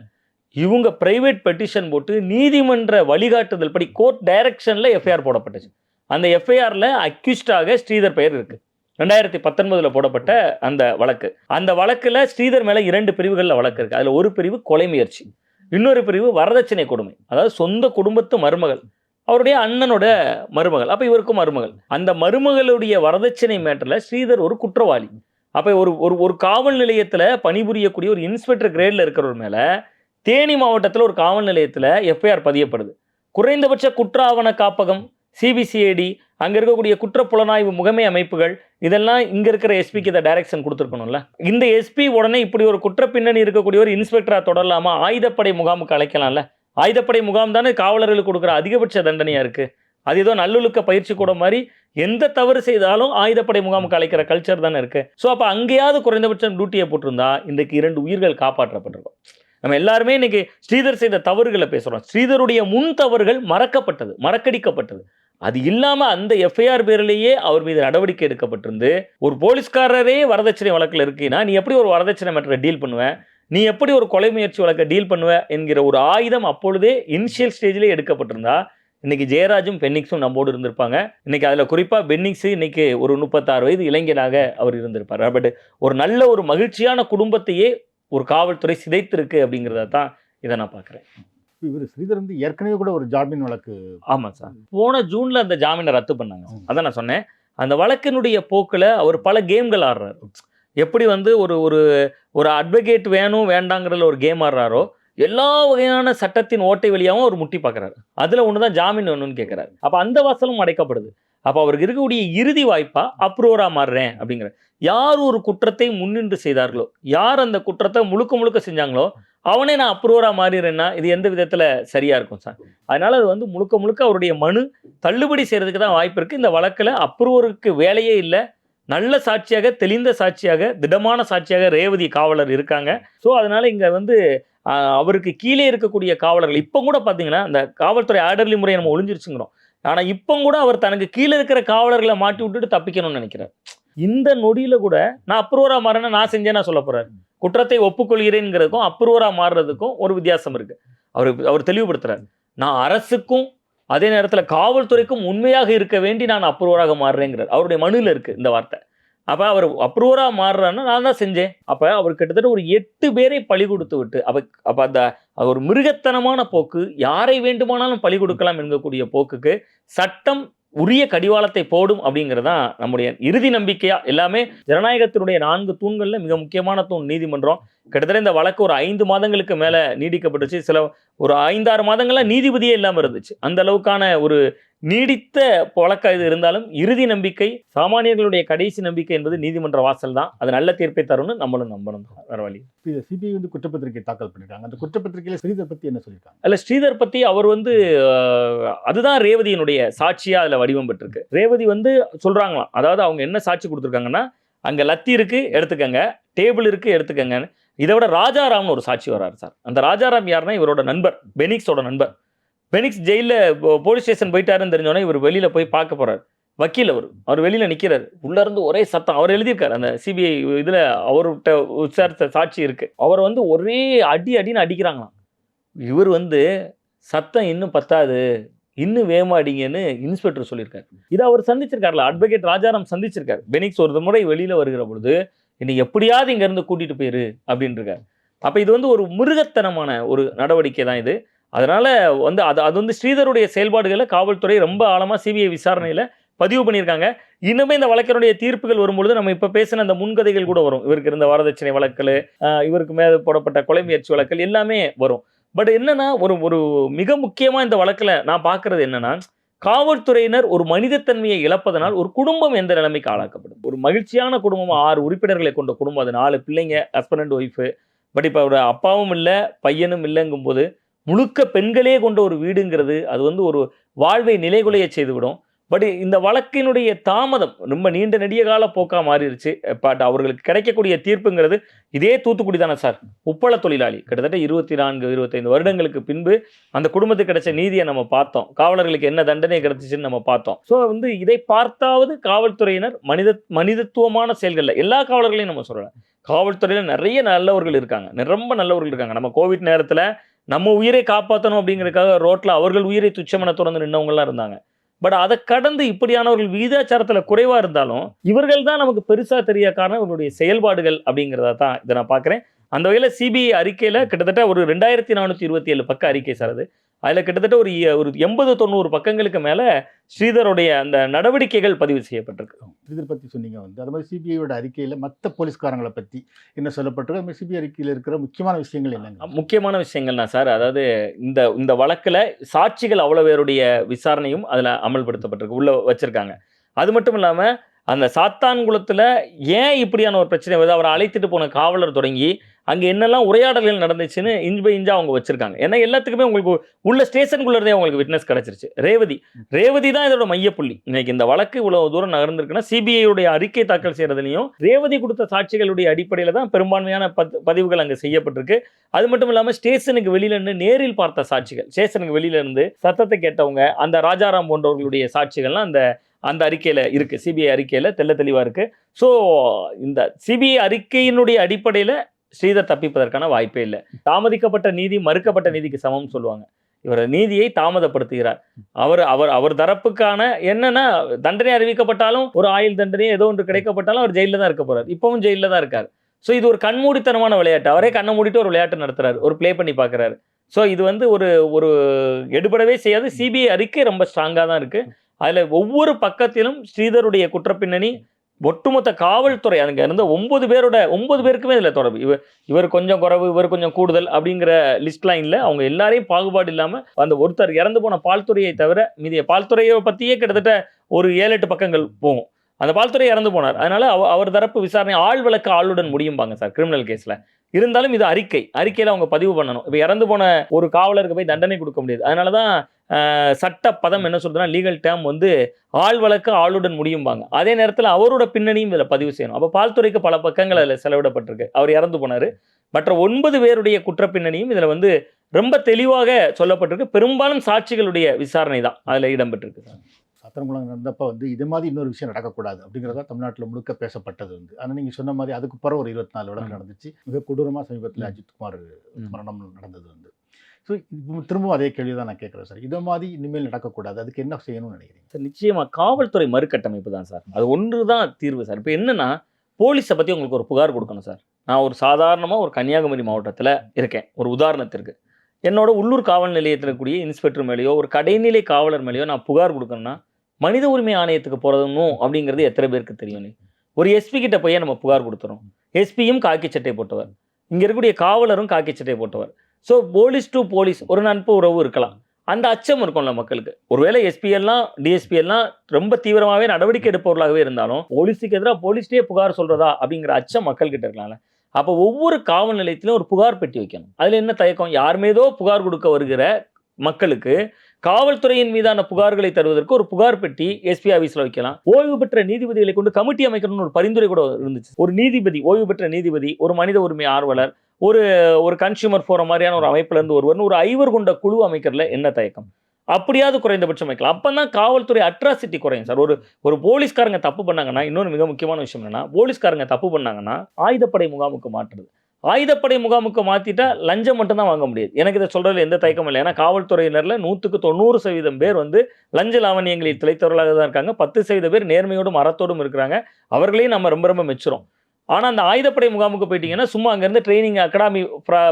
இவங்க ப்ரைவேட் பெட்டிஷன் போட்டு நீதிமன்ற வழிகாட்டுதல் படி கோர்ட் டைரக்ஷனில் எஃப்ஐஆர் போடப்பட்டுச்சு. அந்த எஃப்ஐஆரில் அக்யூஸ்டாக ஸ்ரீதர் பெயர் இருக்குது ரெண்டாயிரத்தி பத்தொன்பதில் போடப்பட்ட அந்த வழக்கு. அந்த வழக்கில் ஸ்ரீதர் மேலே இரண்டு பிரிவுகளில் வழக்கு இருக்குது அதில் ஒரு பிரிவு கொலை முயற்சி இன்னொரு பிரிவு வரதட்சணை கொடுமை. அதாவது சொந்த குடும்பத்து மருமகள் அவருடைய அண்ணனோட மருமகள் அப்போ இவருக்கும் மருமகள். அந்த மருமகளுடைய வரதட்சணை மேட்டரில் ஸ்ரீதர் ஒரு குற்றவாளி. அப்போ ஒரு ஒரு ஒரு காவல் நிலையத்தில் பணிபுரியக்கூடிய ஒரு இன்ஸ்பெக்டர் கிரேடில் இருக்கிறவர் மேலே தேனி மாவட்டத்தில் ஒரு காவல் நிலையத்தில் எஃப்ஐஆர் பதியப்படுது. குறைந்தபட்ச குற்ற ஆவண காப்பகம் சிபிசிஐடி அங்கே இருக்கக்கூடிய குற்றப்புலனாய்வு முகமை அமைப்புகள் இதெல்லாம் இங்கே இருக்கிற எஸ்பிக்கு இதை டைரக்ஷன் கொடுத்துருக்கணும்ல. இந்த எஸ்பி உடனே இப்படி ஒரு குற்ற பின்னணி இருக்கக்கூடிய ஒரு இன்ஸ்பெக்டராக தொடரலாமா? ஆயுதப்படை முகாமுக்கு அழைக்கலாம்ல. ஆயுதப்படை முகாம் தானே காவலர்களுக்கு கொடுக்குற அதிகபட்ச தண்டனையாக இருக்குது அது ஏதோ நல்லொழுக்க பயிற்சி கூட மாதிரி எந்த தவறு செய்தாலும் ஆயுதப்படை முகாமுக்கு அழைக்கிற கல்ச்சர் தானே இருக்குது ஸோ அப்போ அங்கேயாவது குறைந்தபட்சம் டியூட்டியை போட்டிருந்தா இன்றைக்கு இரண்டு உயிர்கள் காப்பாற்றப்பட்டிருக்கும். நம்ம எல்லாருமே இன்னைக்கு ஸ்ரீதர் செய்த தவறுகளை பேசுகிறோம் ஸ்ரீதருடைய முன் தவறுகள் மறக்கப்பட்டது மறக்கடிக்கப்பட்டது. அது இல்லாமல் அந்த எஃப்ஐஆர் பேரிலேயே அவர் மீது நடவடிக்கை எடுக்கப்பட்டிருந்து ஒரு போலீஸ்காரரே வரதட்சணை வழக்கில் இருக்கீங்கன்னா நீ எப்படி ஒரு வரதட்சணை மேட்டரை டீல் பண்ணுவேன் நீ எப்படி ஒரு கொலை முயற்சி வழக்கை டீல் பண்ணுவ? என்கிற ஒரு ஆயுதம் அப்பொழுதே இனிஷியல் ஸ்டேஜ்லேயே எடுக்கப்பட்டிருந்தா இன்னைக்கு ஜெயராஜும் பென்னிக்ஸும் நம்மோடு இருந்திருப்பாங்க. இன்னைக்கு அதில் குறிப்பாக பென்னிக்ஸ் இன்னைக்கு ஒரு முப்பத்தாறு வயது இளைஞனாக அவர் இருந்திருப்பார். பட் ஒரு நல்ல ஒரு மகிழ்ச்சியான குடும்பத்தையே ஒரு காவல்துறை சிதைத்திருக்கு அப்படிங்கிறத தான் இதை நான் பார்க்குறேன். இவர் ஸ்ரீதர் வந்து ஏற்கனவே கூட ஒரு ஜாமீன் வழக்கு ஆமாம் சார். போன ஜூனில் அந்த ஜாமீனை ரத்து பண்ணாங்க. அதான் நான் சொன்னேன். அந்த வழக்கினுடைய போக்கில் அவர் பல கேம்கள் ஆடுறாரு. எப்படி வந்து ஒரு ஒரு ஒரு அட்வொகேட் வேணும் வேண்டாங்கிறதுல ஒரு கேம் ஆடுறாரோ எல்லா வகையான சட்டத்தின் ஓட்டை வழியாகவும் அவர் முட்டி பார்க்குறாரு. அதில் ஒன்று தான் ஜாமீன் வேணும்னு கேட்குறாரு அப்போ அந்த வாசலும் அடைக்கப்படுது. அப்போ அவருக்கு இருக்கக்கூடிய இறுதி வாய்ப்பாக அப்ரூவராக மாறுறேன் அப்படிங்கிற. யார் ஒரு குற்றத்தை முன்னின்று செய்தார்களோ யார் அந்த குற்றத்தை முழுக்க முழுக்க செஞ்சாங்களோ அவனே நான் அப்ரூவராக மாறிடுறேன்னா இது எந்த விதத்தில் சரியாக இருக்கும் சார்? அதனால் அது வந்து முழுக்க முழுக்க அவருடைய மனு தள்ளுபடி செய்கிறதுக்கு தான் வாய்ப்பு இருக்குது இந்த வழக்கில் அப்ரூவருக்கு வேலையே இல்லை. நல்ல சாட்சியாக தெளிந்த சாட்சியாக திடமான சாட்சியாக ரேவதி காவலர் இருக்காங்க. ஸோ அதனால் இங்கே வந்து அவருக்கு கீழே இருக்கக்கூடிய காவலர்கள் இப்போ கூட பார்த்தீங்கன்னா அந்த காவல்துறை ஆர்டர்லி முறையை நம்ம ஒழிஞ்சிருச்சுங்கிறோம் ஆனால் இப்போ கூட அவர் தனக்கு கீழே இருக்கிற காவலர்களை மாட்டி விட்டுட்டு தப்பிக்கணும்னு நினைக்கிறார். இந்த நொடியில் கூட நான் அப்ரூவராக மாறேன்னா நான் செஞ்சேன்னா சொல்ல போறாரு. குற்றத்தை ஒப்புக்கொள்கிறேங்கிறதுக்கும் அப்ரூவராக மாறுறதுக்கும் ஒரு வித்தியாசம் இருக்கு. அவர் அவர் தெளிவுபடுத்துறாரு. நான் அரசுக்கும் அதே நேரத்தில் காவல்துறைக்கும் உண்மையாக இருக்க வேண்டி நான் அப்ரூவராக மாறுறேங்கிறார். அவருடைய மனுவில் இருக்குது இந்த வார்த்தை. அப்போ அவர் அப்ரூவராக மாறுறாருன்னா நான் தான் செஞ்சேன். அப்போ அவர் கிட்டத்தட்ட ஒரு எட்டு பேரை பழி கொடுத்து விட்டு அப்போ அப்போ அந்த ஒரு மிருகத்தனமான போக்கு யாரை வேண்டுமானாலும் பழி கொடுக்கலாம் என்கக்கூடிய போக்குக்கு சட்டம் உரிய கடிவாளத்தை போடும் அப்படிங்கிறது தான் நம்முடைய இறுதி நம்பிக்கையா? எல்லாமே ஜனநாயகத்தினுடைய நான்கு தூண்களில் மிக முக்கியமான தூண் நீதிமன்றம். கிட்டத்தட்ட இந்த வழக்கு ஒரு ஐந்து மாதங்களுக்கு மேலே நீடிக்கப்பட்டுச்சு சில ஒரு ஐந்தாறு மாதங்களா நீதிபதியே இல்லாமல் இருந்துச்சு. அந்த அளவுக்கான ஒரு நீடித்த வழக்கா இது இருந்தாலும் இறுதி நம்பிக்கை சாமானியர்களுடைய கடைசி நம்பிக்கை என்பது நீதிமன்ற வாசல் தான். அது நல்ல தீர்ப்பை தரும்னு நம்மளும் நம்பணும். வேற வழி இது சிபிஐ வந்து குற்றப்பத்திரிகை தாக்கல் பண்ணிருக்காங்க அந்த குற்றப்பத்திரிகையில ஸ்ரீதர் பத்தி என்ன சொல்லியிருக்காங்க அல்ல ஸ்ரீதர் பத்தி அவர் வந்து அதுதான் ரேவதியினுடைய சாட்சியா அதுல வடிவம் பெற்றிருக்கு. ரேவதி வந்து சொல்றாங்களாம். அதாவது அவங்க என்ன சாட்சி கொடுத்துருக்காங்கன்னா அங்க லத்தி இருக்கு எடுத்துக்கங்க டேபிள் இருக்கு எடுத்துக்கங்க இதை விட ராஜாராம்னு ஒரு சாட்சி வராரு சார். அந்த ராஜாராம் யாருன்னா இவரோட நண்பர் பெனிக்ஸோட நண்பர். பெனிக்ஸ் ஜெயிலில் போலீஸ் ஸ்டேஷன் போயிட்டாருன்னு தெரிஞ்சோன்னே இவர் வெளியில் போய் பார்க்க போறாரு. வக்கீல் அவர். அவர் வெளியில் நிற்கிறார் உள்ளேருந்து ஒரே சத்தம். அவர் எழுதியிருக்காரு. அந்த சிபிஐ இதில் அவர்கிட்ட விசாரித்த சாட்சி இருக்குது அவர் வந்து ஒரே அடி அடின்னு அடிக்கிறாங்களாம். இவர் வந்து சத்தம் இன்னும் பத்தாது. இன்னும் வேமாடிங்கன்னு இன்ஸ்பெக்டர் சொல்லியிருக்காரு. இதை அவர் சந்திச்சிருக்காருல அட்வொகேட் ராஜாராம் சந்திச்சிருக்காரு. பெனிக்ஸ் ஒரு முறை வெளியில் வருகிற பொழுது என்னை எப்படியாவது இங்கேருந்து கூட்டிகிட்டு போயிரு அப்படின்னு அப்போ இது வந்து ஒரு மிருகத்தனமான ஒரு நடவடிக்கை தான் இது. அதனால் வந்து அது அது வந்து ஸ்ரீதருடைய செயல்பாடுகளை காவல்துறை ரொம்ப ஆழமாக சிபிஐ விசாரணையில் பதிவு பண்ணியிருக்காங்க. இன்னுமே இந்த வழக்கினுடைய தீர்ப்புகள் வரும்பொழுது நம்ம இப்போ பேசின அந்த முன்கதைகள் கூட வரும். இவருக்கு இருந்த வரதட்சணை வழக்கில் இவருக்கு மேல போடப்பட்ட கொலை முயற்சி வழக்கல் எல்லாமே வரும். பட் என்னென்னா ஒரு ஒரு மிக முக்கியமாக இந்த வழக்கில் நான் பார்க்குறது என்னென்னா காவல்துறையினர் ஒரு மனிதத்தன்மையை இழப்பதனால் ஒரு குடும்பம் எந்த நிலைமைக்கு ஆளாக்கப்படும். ஒரு மகிழ்ச்சியான குடும்பம் ஆறு உறுப்பினர்களை கொண்ட குடும்பம் அது நாலு பிள்ளைங்க ஹஸ்பண்ட் அண்ட் ஒய்ஃபு பட் இப்போ ஒரு அப்பாவும் இல்லை பையனும் இல்லைங்கும்போது முழுக்க பெண்களே கொண்ட ஒரு வீடுங்கிறது அது வந்து ஒரு வாழ்வை நிலைகுலைய செய்துவிடும். பட் இந்த வழக்கினுடைய தாமதம் ரொம்ப நீண்ட நெடிய கால போக்காக மாறிடுச்சு பட் அவர்களுக்கு கிடைக்கக்கூடிய தீர்ப்புங்கிறது இதே தூத்துக்குடி தானே சார். உப்பள தொழிலாளி. கிட்டத்தட்ட இருபத்தி நான்கு இருபத்தைந்து வருடங்களுக்கு பின்பு அந்த குடும்பத்துக்கு கிடைச்ச நீதியை நம்ம பார்த்தோம். காவலர்களுக்கு என்ன தண்டனை கிடைச்சிச்சுன்னு நம்ம பார்த்தோம். ஸோ வந்து இதை பார்த்தாவது காவல்துறையினர் மனித மனிதத்துவமான செயல்களில் எல்லா காவலர்களையும் நம்ம சொல்லலாம் காவல்துறையில் நிறைய நல்லவர்கள் இருக்காங்க. ரொம்ப நல்லவர்கள் இருக்காங்க. நம்ம கோவிட் நேரத்தில் நம்ம உயிரை காப்பாற்றணும் அப்படிங்கிறதுக்காக ரோட்டில் அவர்கள் உயிரை துச்சமென திறந்து நின்றவங்களாம் இருந்தாங்க. பட் அதை கடந்து இப்படியானவர்கள் விகிதாச்சாரத்தில் குறைவாக இருந்தாலும் இவர்கள் தான் நமக்கு பெருசாக தெரிய காரணம் இவருடைய செயல்பாடுகள் அப்படிங்கிறத தான் இதை நான் பார்க்குறேன். அந்த வகையில் சிபிஐ அறிக்கையில் கிட்டத்தட்ட ஒரு ரெண்டாயிரத்தி நானூற்றி இருபத்தி ஏழு பக்க அறிக்கை சார் அது. அதில் கிட்டத்தட்ட ஒரு ஒரு எண்பது தொண்ணூறு பக்கங்களுக்கு மேலே ஸ்ரீதருடைய அந்த நடவடிக்கைகள் பதிவு செய்யப்பட்டிருக்கு. ஸ்ரீதர் பத்தி சொன்னீங்க வந்து. அது மாதிரி சிபிஐயோட அறிக்கையில மத்த போலீஸ்காரங்களை பத்தி என்ன சொல்லப்பட்டிருக்கு? அது மாதிரி சிபிஐ அறிக்கையில இருக்கிற முக்கியமான விஷயங்கள் என்னங்க? முக்கியமான விஷயங்கள்னா சார். அதாவது இந்த இந்த வழக்கில் சாட்சிகள் அவ்வளோ பேருடைய விசாரணையும் அதில் அமல்படுத்தப்பட்டிருக்கு உள்ள வச்சிருக்காங்க. அது மட்டும் இல்லாமல் அந்த சாத்தான்குளத்தில் ஏன் இப்படியான ஒரு பிரச்சனை வருது? அவரை அழைத்துட்டு போன காவலர் தொடங்கி அங்கே என்னெல்லாம் உரையாடல்கள் நடந்துச்சுன்னு இன்ச் பை இன்ச்சா அவங்க வச்சிருக்காங்க. ஏன்னா எல்லாத்துக்குமே உங்களுக்கு உள்ள ஸ்டேஷனுக்குள்ளதே உங்களுக்கு விட்னஸ் கிடச்சிருச்சு. ரேவதி. ரேவதி தான் இதோட மையப்புள்ளி. இன்னைக்கு இந்த வழக்கு இவ்வளவு தூரம் நகர்ந்திருக்குன்னா சிபிஐயுடைய அறிக்கை தாக்கல் செய்கிறதுலையும் ரேவதி கொடுத்த சாட்சிகளுடைய அடிப்படையில் தான் பெரும்பான்மையான பத் பதிவுகள் அங்கே செய்யப்பட்டிருக்கு. அது மட்டும் இல்லாமல் ஸ்டேஷனுக்கு வெளியில இருந்து நேரில் பார்த்த சாட்சிகள். ஸ்டேஷனுக்கு வெளியில இருந்து சத்தத்தை கேட்டவங்க அந்த ராஜாராம் போன்றவர்களுடைய சாட்சிகள்லாம் அந்த அந்த அறிக்கையில் இருக்குது சிபிஐ அறிக்கையில் தெல்ல தெளிவாக இருக்குது ஸோ இந்த சிபிஐ அறிக்கையினுடைய அடிப்படையில் ஸ்ரீதர் தப்பிப்பதற்கான வாய்ப்பே இல்லை. தாமதிக்கப்பட்ட நீதி மறுக்கப்பட்ட நீதிக்கு சமம்னு சொல்லுவாங்க. இவர் நீதியை தாமதப்படுத்துகிறார். அவர் அவர் அவர் தரப்புக்கான என்னன்னா தண்டனை அறிவிக்கப்பட்டாலும் ஒரு ஆயுள் தண்டனை ஏதோ ஒன்று கிடைக்கப்பட்டாலும் அவர் ஜெயிலில் தான் இருக்க போறார். இப்பவும் ஜெயிலில் தான் இருக்கார். ஸோ இது ஒரு கண்மூடித்தனமான விளையாட்டு. அவரே கண்ணை மூடிட்டு ஒரு விளையாட்டு நடத்துறாரு. ஒரு ப்ளே பண்ணி பார்க்குறாரு ஸோ இது வந்து ஒரு ஒரு எடுபடவே செய்யாது. சிபிஐ அறிக்கை ரொம்ப ஸ்ட்ராங்காக தான் இருக்குது அதில் ஒவ்வொரு பக்கத்திலும் ஸ்ரீதருடைய குற்றப்பின்னணி ஒட்டுமொத்த காவல்துறை அங்கே இருந்த ஒன்பது பேரோட ஒன்பது பேருக்குமே இதில் தொடர்பு. இவர் இவர் கொஞ்சம் குறைவு இவர் கொஞ்சம் கூடுதல் அப்படிங்கிற லிஸ்ட்லாம் இல்லை. அவங்க எல்லாரையும் பாகுபாடு இல்லாமல் அந்த ஒருத்தர் இறந்து போன பால்துறையை தவிர மீதிய பால்துறையை பற்றியே கிட்டத்தட்ட ஒரு ஏழு எட்டு பக்கங்கள் போகும். அந்த பால்துறை இறந்து போனார். அதனால அவ அவர் தரப்பு விசாரணை ஆள் வழக்கு ஆளுடன் முடியும்பாங்க சார் கிரிமினல் கேஸில் இருந்தாலும் இது அறிக்கை. அறிக்கையில் அவங்க பதிவு பண்ணணும். இப்போ இறந்து போன ஒரு காவலருக்கு போய் தண்டனை கொடுக்க முடியாது. அதனால தான் சட்ட பதம் என்ன சொல்றதுன்னா லீகல் டேம் வந்து ஆள் வழக்கு ஆளுடன் முடியும்பாங்க. அதே நேரத்தில் அவரோட பின்னணியும் இதில் பதிவு செய்யணும். அப்போ பால்துறைக்கு பல பக்கங்கள் அதில் செலவிடப்பட்டிருக்கு. அவர் இறந்து போனார். மற்ற ஒன்பது பேருடைய குற்றப்பின்னணியும் இதில் வந்து ரொம்ப தெளிவாக சொல்லப்பட்டிருக்கு. பெரும்பாலும் சாட்சிகளுடைய விசாரணை தான் அதில் இடம்பெற்றிருக்கு. சார் சாத்தன்குளம் நடந்தப்ப வந்து இது மாதிரி இன்னொரு விஷயம் நடக்கக்கூடாது அப்படிங்கிறதா தமிழ்நாட்டில் முழுக்க பேசப்பட்டது வந்து. ஆனால் நீங்கள் சொன்ன மாதிரி அதுக்கு பிறகு ஒரு இருபத்தி நாலு வழக்கு. நடந்துச்சு. மிக கொடூரமாக சமீபத்தில். அஜித்குமார். மரணம் நடந்தது வந்து. ஸோ திரும்பவும் அதே கேள்வி தான் நான் கேட்குறேன் சார். இதை மாதிரி இனிமேல் நடக்கக்கூடாது. அதுக்கு என்ன செய்யணும்னு நினைக்கிறீங்க? சார் நிச்சயமாக காவல்துறை மறுகட்டமைப்பு தான் சார். அது ஒன்று தான் தீர்வு சார். இப்போ என்னென்னா போலீஸை பற்றி உங்களுக்கு ஒரு புகார் கொடுக்கணும் சார். நான் ஒரு சாதாரணமாக ஒரு கன்னியாகுமரி மாவட்டத்தில் இருக்கேன். ஒரு உதாரணத்திற்கு. என்னோட உள்ளூர் காவல் நிலையத்தில் இருக்கக்கூடிய இன்ஸ்பெக்டர் மேலேயோ ஒரு கடைநிலை காவலர் மேலேயோ நான் புகார் கொடுக்கணும்னா மனித உரிமை ஆணையத்துக்கு போகிறதும் அப்படிங்கிறது எத்தனை பேருக்கு தெரியும் நீ? ஒரு எஸ்பி கிட்ட போய் நம்ம புகார் கொடுத்துறோம். எஸ்பியும் காக்கி சட்டை போட்டவர். இங்கே இருக்கக்கூடிய காவலரும் காக்கி சட்டை போட்டவர். ஸோ போலீஸ் டு போலீஸ் ஒரு நட்பு உறவு இருக்கலாம். அந்த அச்சம் இருக்கும்ல மக்களுக்கு. ஒருவேளை எஸ்பிஎல்லாம் டிஎஸ்பிஎல்லாம் ரொம்ப தீவிரமாகவே நடவடிக்கை எடுப்பவர்களாகவே இருந்தாலும் போலீஸுக்கு எதிராக போலீஸ்டே புகார் சொல்கிறதா அப்படிங்கிற அச்சம் மக்கள்கிட்ட இருக்கலாம்ல. அப்போ ஒவ்வொரு காவல் நிலையத்திலும் ஒரு புகார் பெட்டி வைக்கணும். அதில் என்ன தயக்கம்? யார் மீதோ புகார் கொடுக்க வருகிற மக்களுக்கு காவல்துறையின் மீதான புகார்களை தருவதற்கு ஒரு புகார் பெட்டி எஸ்பி ஆஃபீஸில் வைக்கலாம். ஓய்வு பெற்ற நீதிபதிகளை கொண்டு கமிட்டி அமைக்கணும்னு ஒரு பரிந்துரை கூட இருந்துச்சு. ஒரு நீதிபதி ஓய்வு பெற்ற நீதிபதி ஒரு மனித உரிமை ஆர்வலர் ஒரு ஒரு கன்சியூமர் ஃபோரம் மாதிரியான ஒரு அமைப்புலேருந்து இருந்து ஒரு ஐவர் கொண்ட குழு அமைக்கிறதுல என்ன தயக்கம்? அப்படியாவது குறைந்தபட்சம் வைக்கலாம். அப்பதான் காவல்துறை அட்ராசிட்டி குறையும் சார். ஒரு ஒரு போலீஸ்காரங்க தப்பு பண்ணாங்கன்னா இன்னொரு மிக முக்கியமான விஷயம் என்னென்னா போலீஸ்காரங்க தப்பு பண்ணாங்கன்னா ஆயுதப்படை முகாமுக்கு மாற்றுறது. ஆயுதப்படை முகாமுக்கு மாற்றிட்டா லஞ்சம் மட்டும்தான் வாங்க முடியாது. எனக்கு இதை சொல்கிறதுல எந்த தயக்கமும் இல்லை. ஏன்னா காவல்துறையினரில் நூற்றுக்கு தொண்ணூறு சதவீதம் பேர் வந்து லஞ்ச லாவணியங்களில் திளைத்தவர்களாக தான் இருக்காங்க. பத்து சதவீத பேர் நேர்மையோடும் அறத்தோடும் இருக்கிறாங்க. அவர்களையும் நம்ம ரொம்ப ரொம்ப மெச்சுறோம். ஆனால் அந்த ஆயுதப்படை முகாமுக்கு போயிட்டீங்கன்னா சும்மா அங்கேருந்து ட்ரைனிங் அகாடமி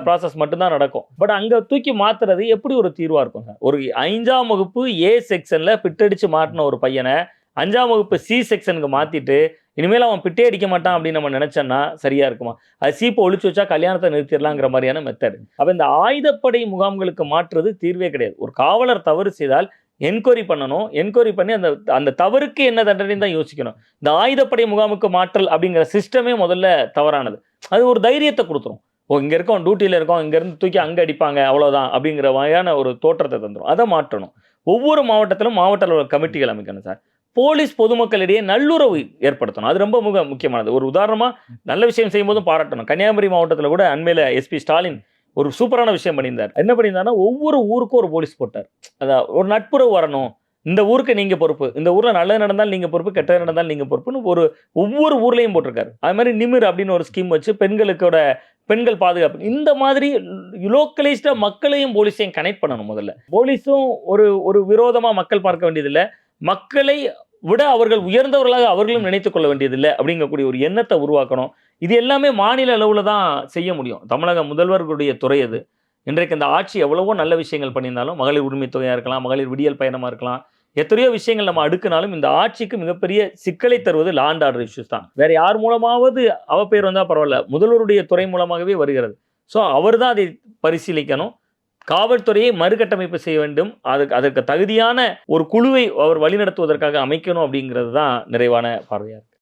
ப்ராசஸ் மட்டும்தான் நடக்கும். பட் அங்கே தூக்கி மாற்றுறது எப்படி ஒரு தீர்வாக இருக்குங்க? ஒரு ஐந்தாம் வகுப்பு ஏ செக்ஷனில் பிட்டடிச்சு மாட்டின ஒரு பையனை அஞ்சாம் வகுப்பு சி செக்ஷனுக்கு மாற்றிட்டு இனிமேல் அவன் பிட்டே அடிக்க மாட்டான் அப்படின்னு நம்ம நினச்சோன்னா சரியாக இருக்குமா? அது சீப்பை ஒழிச்சு வச்சா கல்யாணத்தை நிறுத்திடலாங்கிற மாதிரியான மெத்தட் அப்போ இந்த ஆயுதப்படை முகாம்களுக்கு மாற்றுறது தீர்வே கிடையாது. ஒரு காவலர் தவறு செய்தால் என்கொயரி பண்ணணும். என்கொயரி பண்ணி அந்த அந்த தவறுக்கு என்ன தண்டனை தான் யோசிக்கணும். இந்த ஆயுதப்படை முகாமுக்கு மாற்றல் அப்படிங்கிற சிஸ்டமே முதல்ல தவறானது. அது ஒரு தைரியத்தை கொடுத்துரும். ஓ இங்கே இருக்கோம் டியூட்டியில் இருக்கோம் இங்கேருந்து தூக்கி அங்கே அடிப்பாங்க அவ்வளோதான் அப்படிங்கிற வகையான ஒரு தோற்றத்தை தந்துடும் அதை மாற்றணும். ஒவ்வொரு மாவட்டத்திலும் மாவட்ட அளவில் கமிட்டிகள் அமைக்கணும் சார். போலீஸ் பொதுமக்களிடையே நல்லுறவு ஏற்படுத்தணும். அது ரொம்ப மிக முக்கியமானது. ஒரு உதாரணமாக நல்ல விஷயம் செய்யும்போதும் பாராட்டணும். கன்னியாகுமரி மாவட்டத்தில் கூட அண்மையில் எஸ்பி ஸ்டாலின் ஒரு சூப்பரான விஷயம் பண்ணியிருந்தார். என்ன பண்ணியிருந்தாருன்னா ஒவ்வொரு ஊருக்கும் ஒரு போலீஸ் போட்டார். அதான் ஒரு நட்புறவு வரணும். இந்த ஊருக்கு நீங்கள் பொறுப்பு. இந்த ஊரில் நல்லது நடந்தால் நீங்கள் பொறுப்பு கெட்டது நடந்தால் நீங்கள் பொறுப்புன்னு ஒரு ஒவ்வொரு ஊர்லேயும் போட்டிருக்காரு. அது மாதிரி நிமிர் அப்படின்னு ஒரு ஸ்கீம் வச்சு பெண்களுக்கோட பெண்கள் பாதுகாப்பு. இந்த மாதிரி லோக்கலைஸ்டாக மக்களையும் போலீஸையும் கனெக்ட் பண்ணணும் முதல்ல. போலீஸும் ஒரு ஒரு விரோதமாக மக்கள் பார்க்க வேண்டியதில்லை. மக்களை விட அவர்கள் உயர்ந்தவர்களாக அவர்களும் நினைத்து கொள்ள வேண்டியதில்லை அப்படிங்கக்கூடிய ஒரு எண்ணத்தை உருவாக்கணும். இது எல்லாமே மாநில அளவில் தான் செய்ய முடியும். தமிழக முதல்வர்களுடைய துறை அது. இன்றைக்கு இந்த ஆட்சி எவ்வளவோ நல்ல விஷயங்கள் பண்ணியிருந்தாலும் மகளிர் உரிமை தொகையாக இருக்கலாம் மகளிர் விடியல் பயணமாக இருக்கலாம் எத்தனையோ விஷயங்கள் நம்ம அடுக்குனாலும் இந்த ஆட்சிக்கு மிகப்பெரிய சிக்கலை தருவது லாண்ட் ஆர்டர் இஷ்யூஸ் தான். வேற யார் மூலமாவது அவ பேர் வந்தால் பரவாயில்ல முதல்வருடைய துறை மூலமாகவே வருகிறது. ஸோ அவர் தான் அதை பரிசீலிக்கணும். காவல்துறையை மறுகட்டமைப்பு செய்ய வேண்டும். அதுக்கு அதற்கு தகுதியான ஒரு குழுவை அவர் வழிநடத்துவதற்காக அமைக்கணும் அப்படிங்கிறது தான் நிறைவான பார்வையாக இருக்குது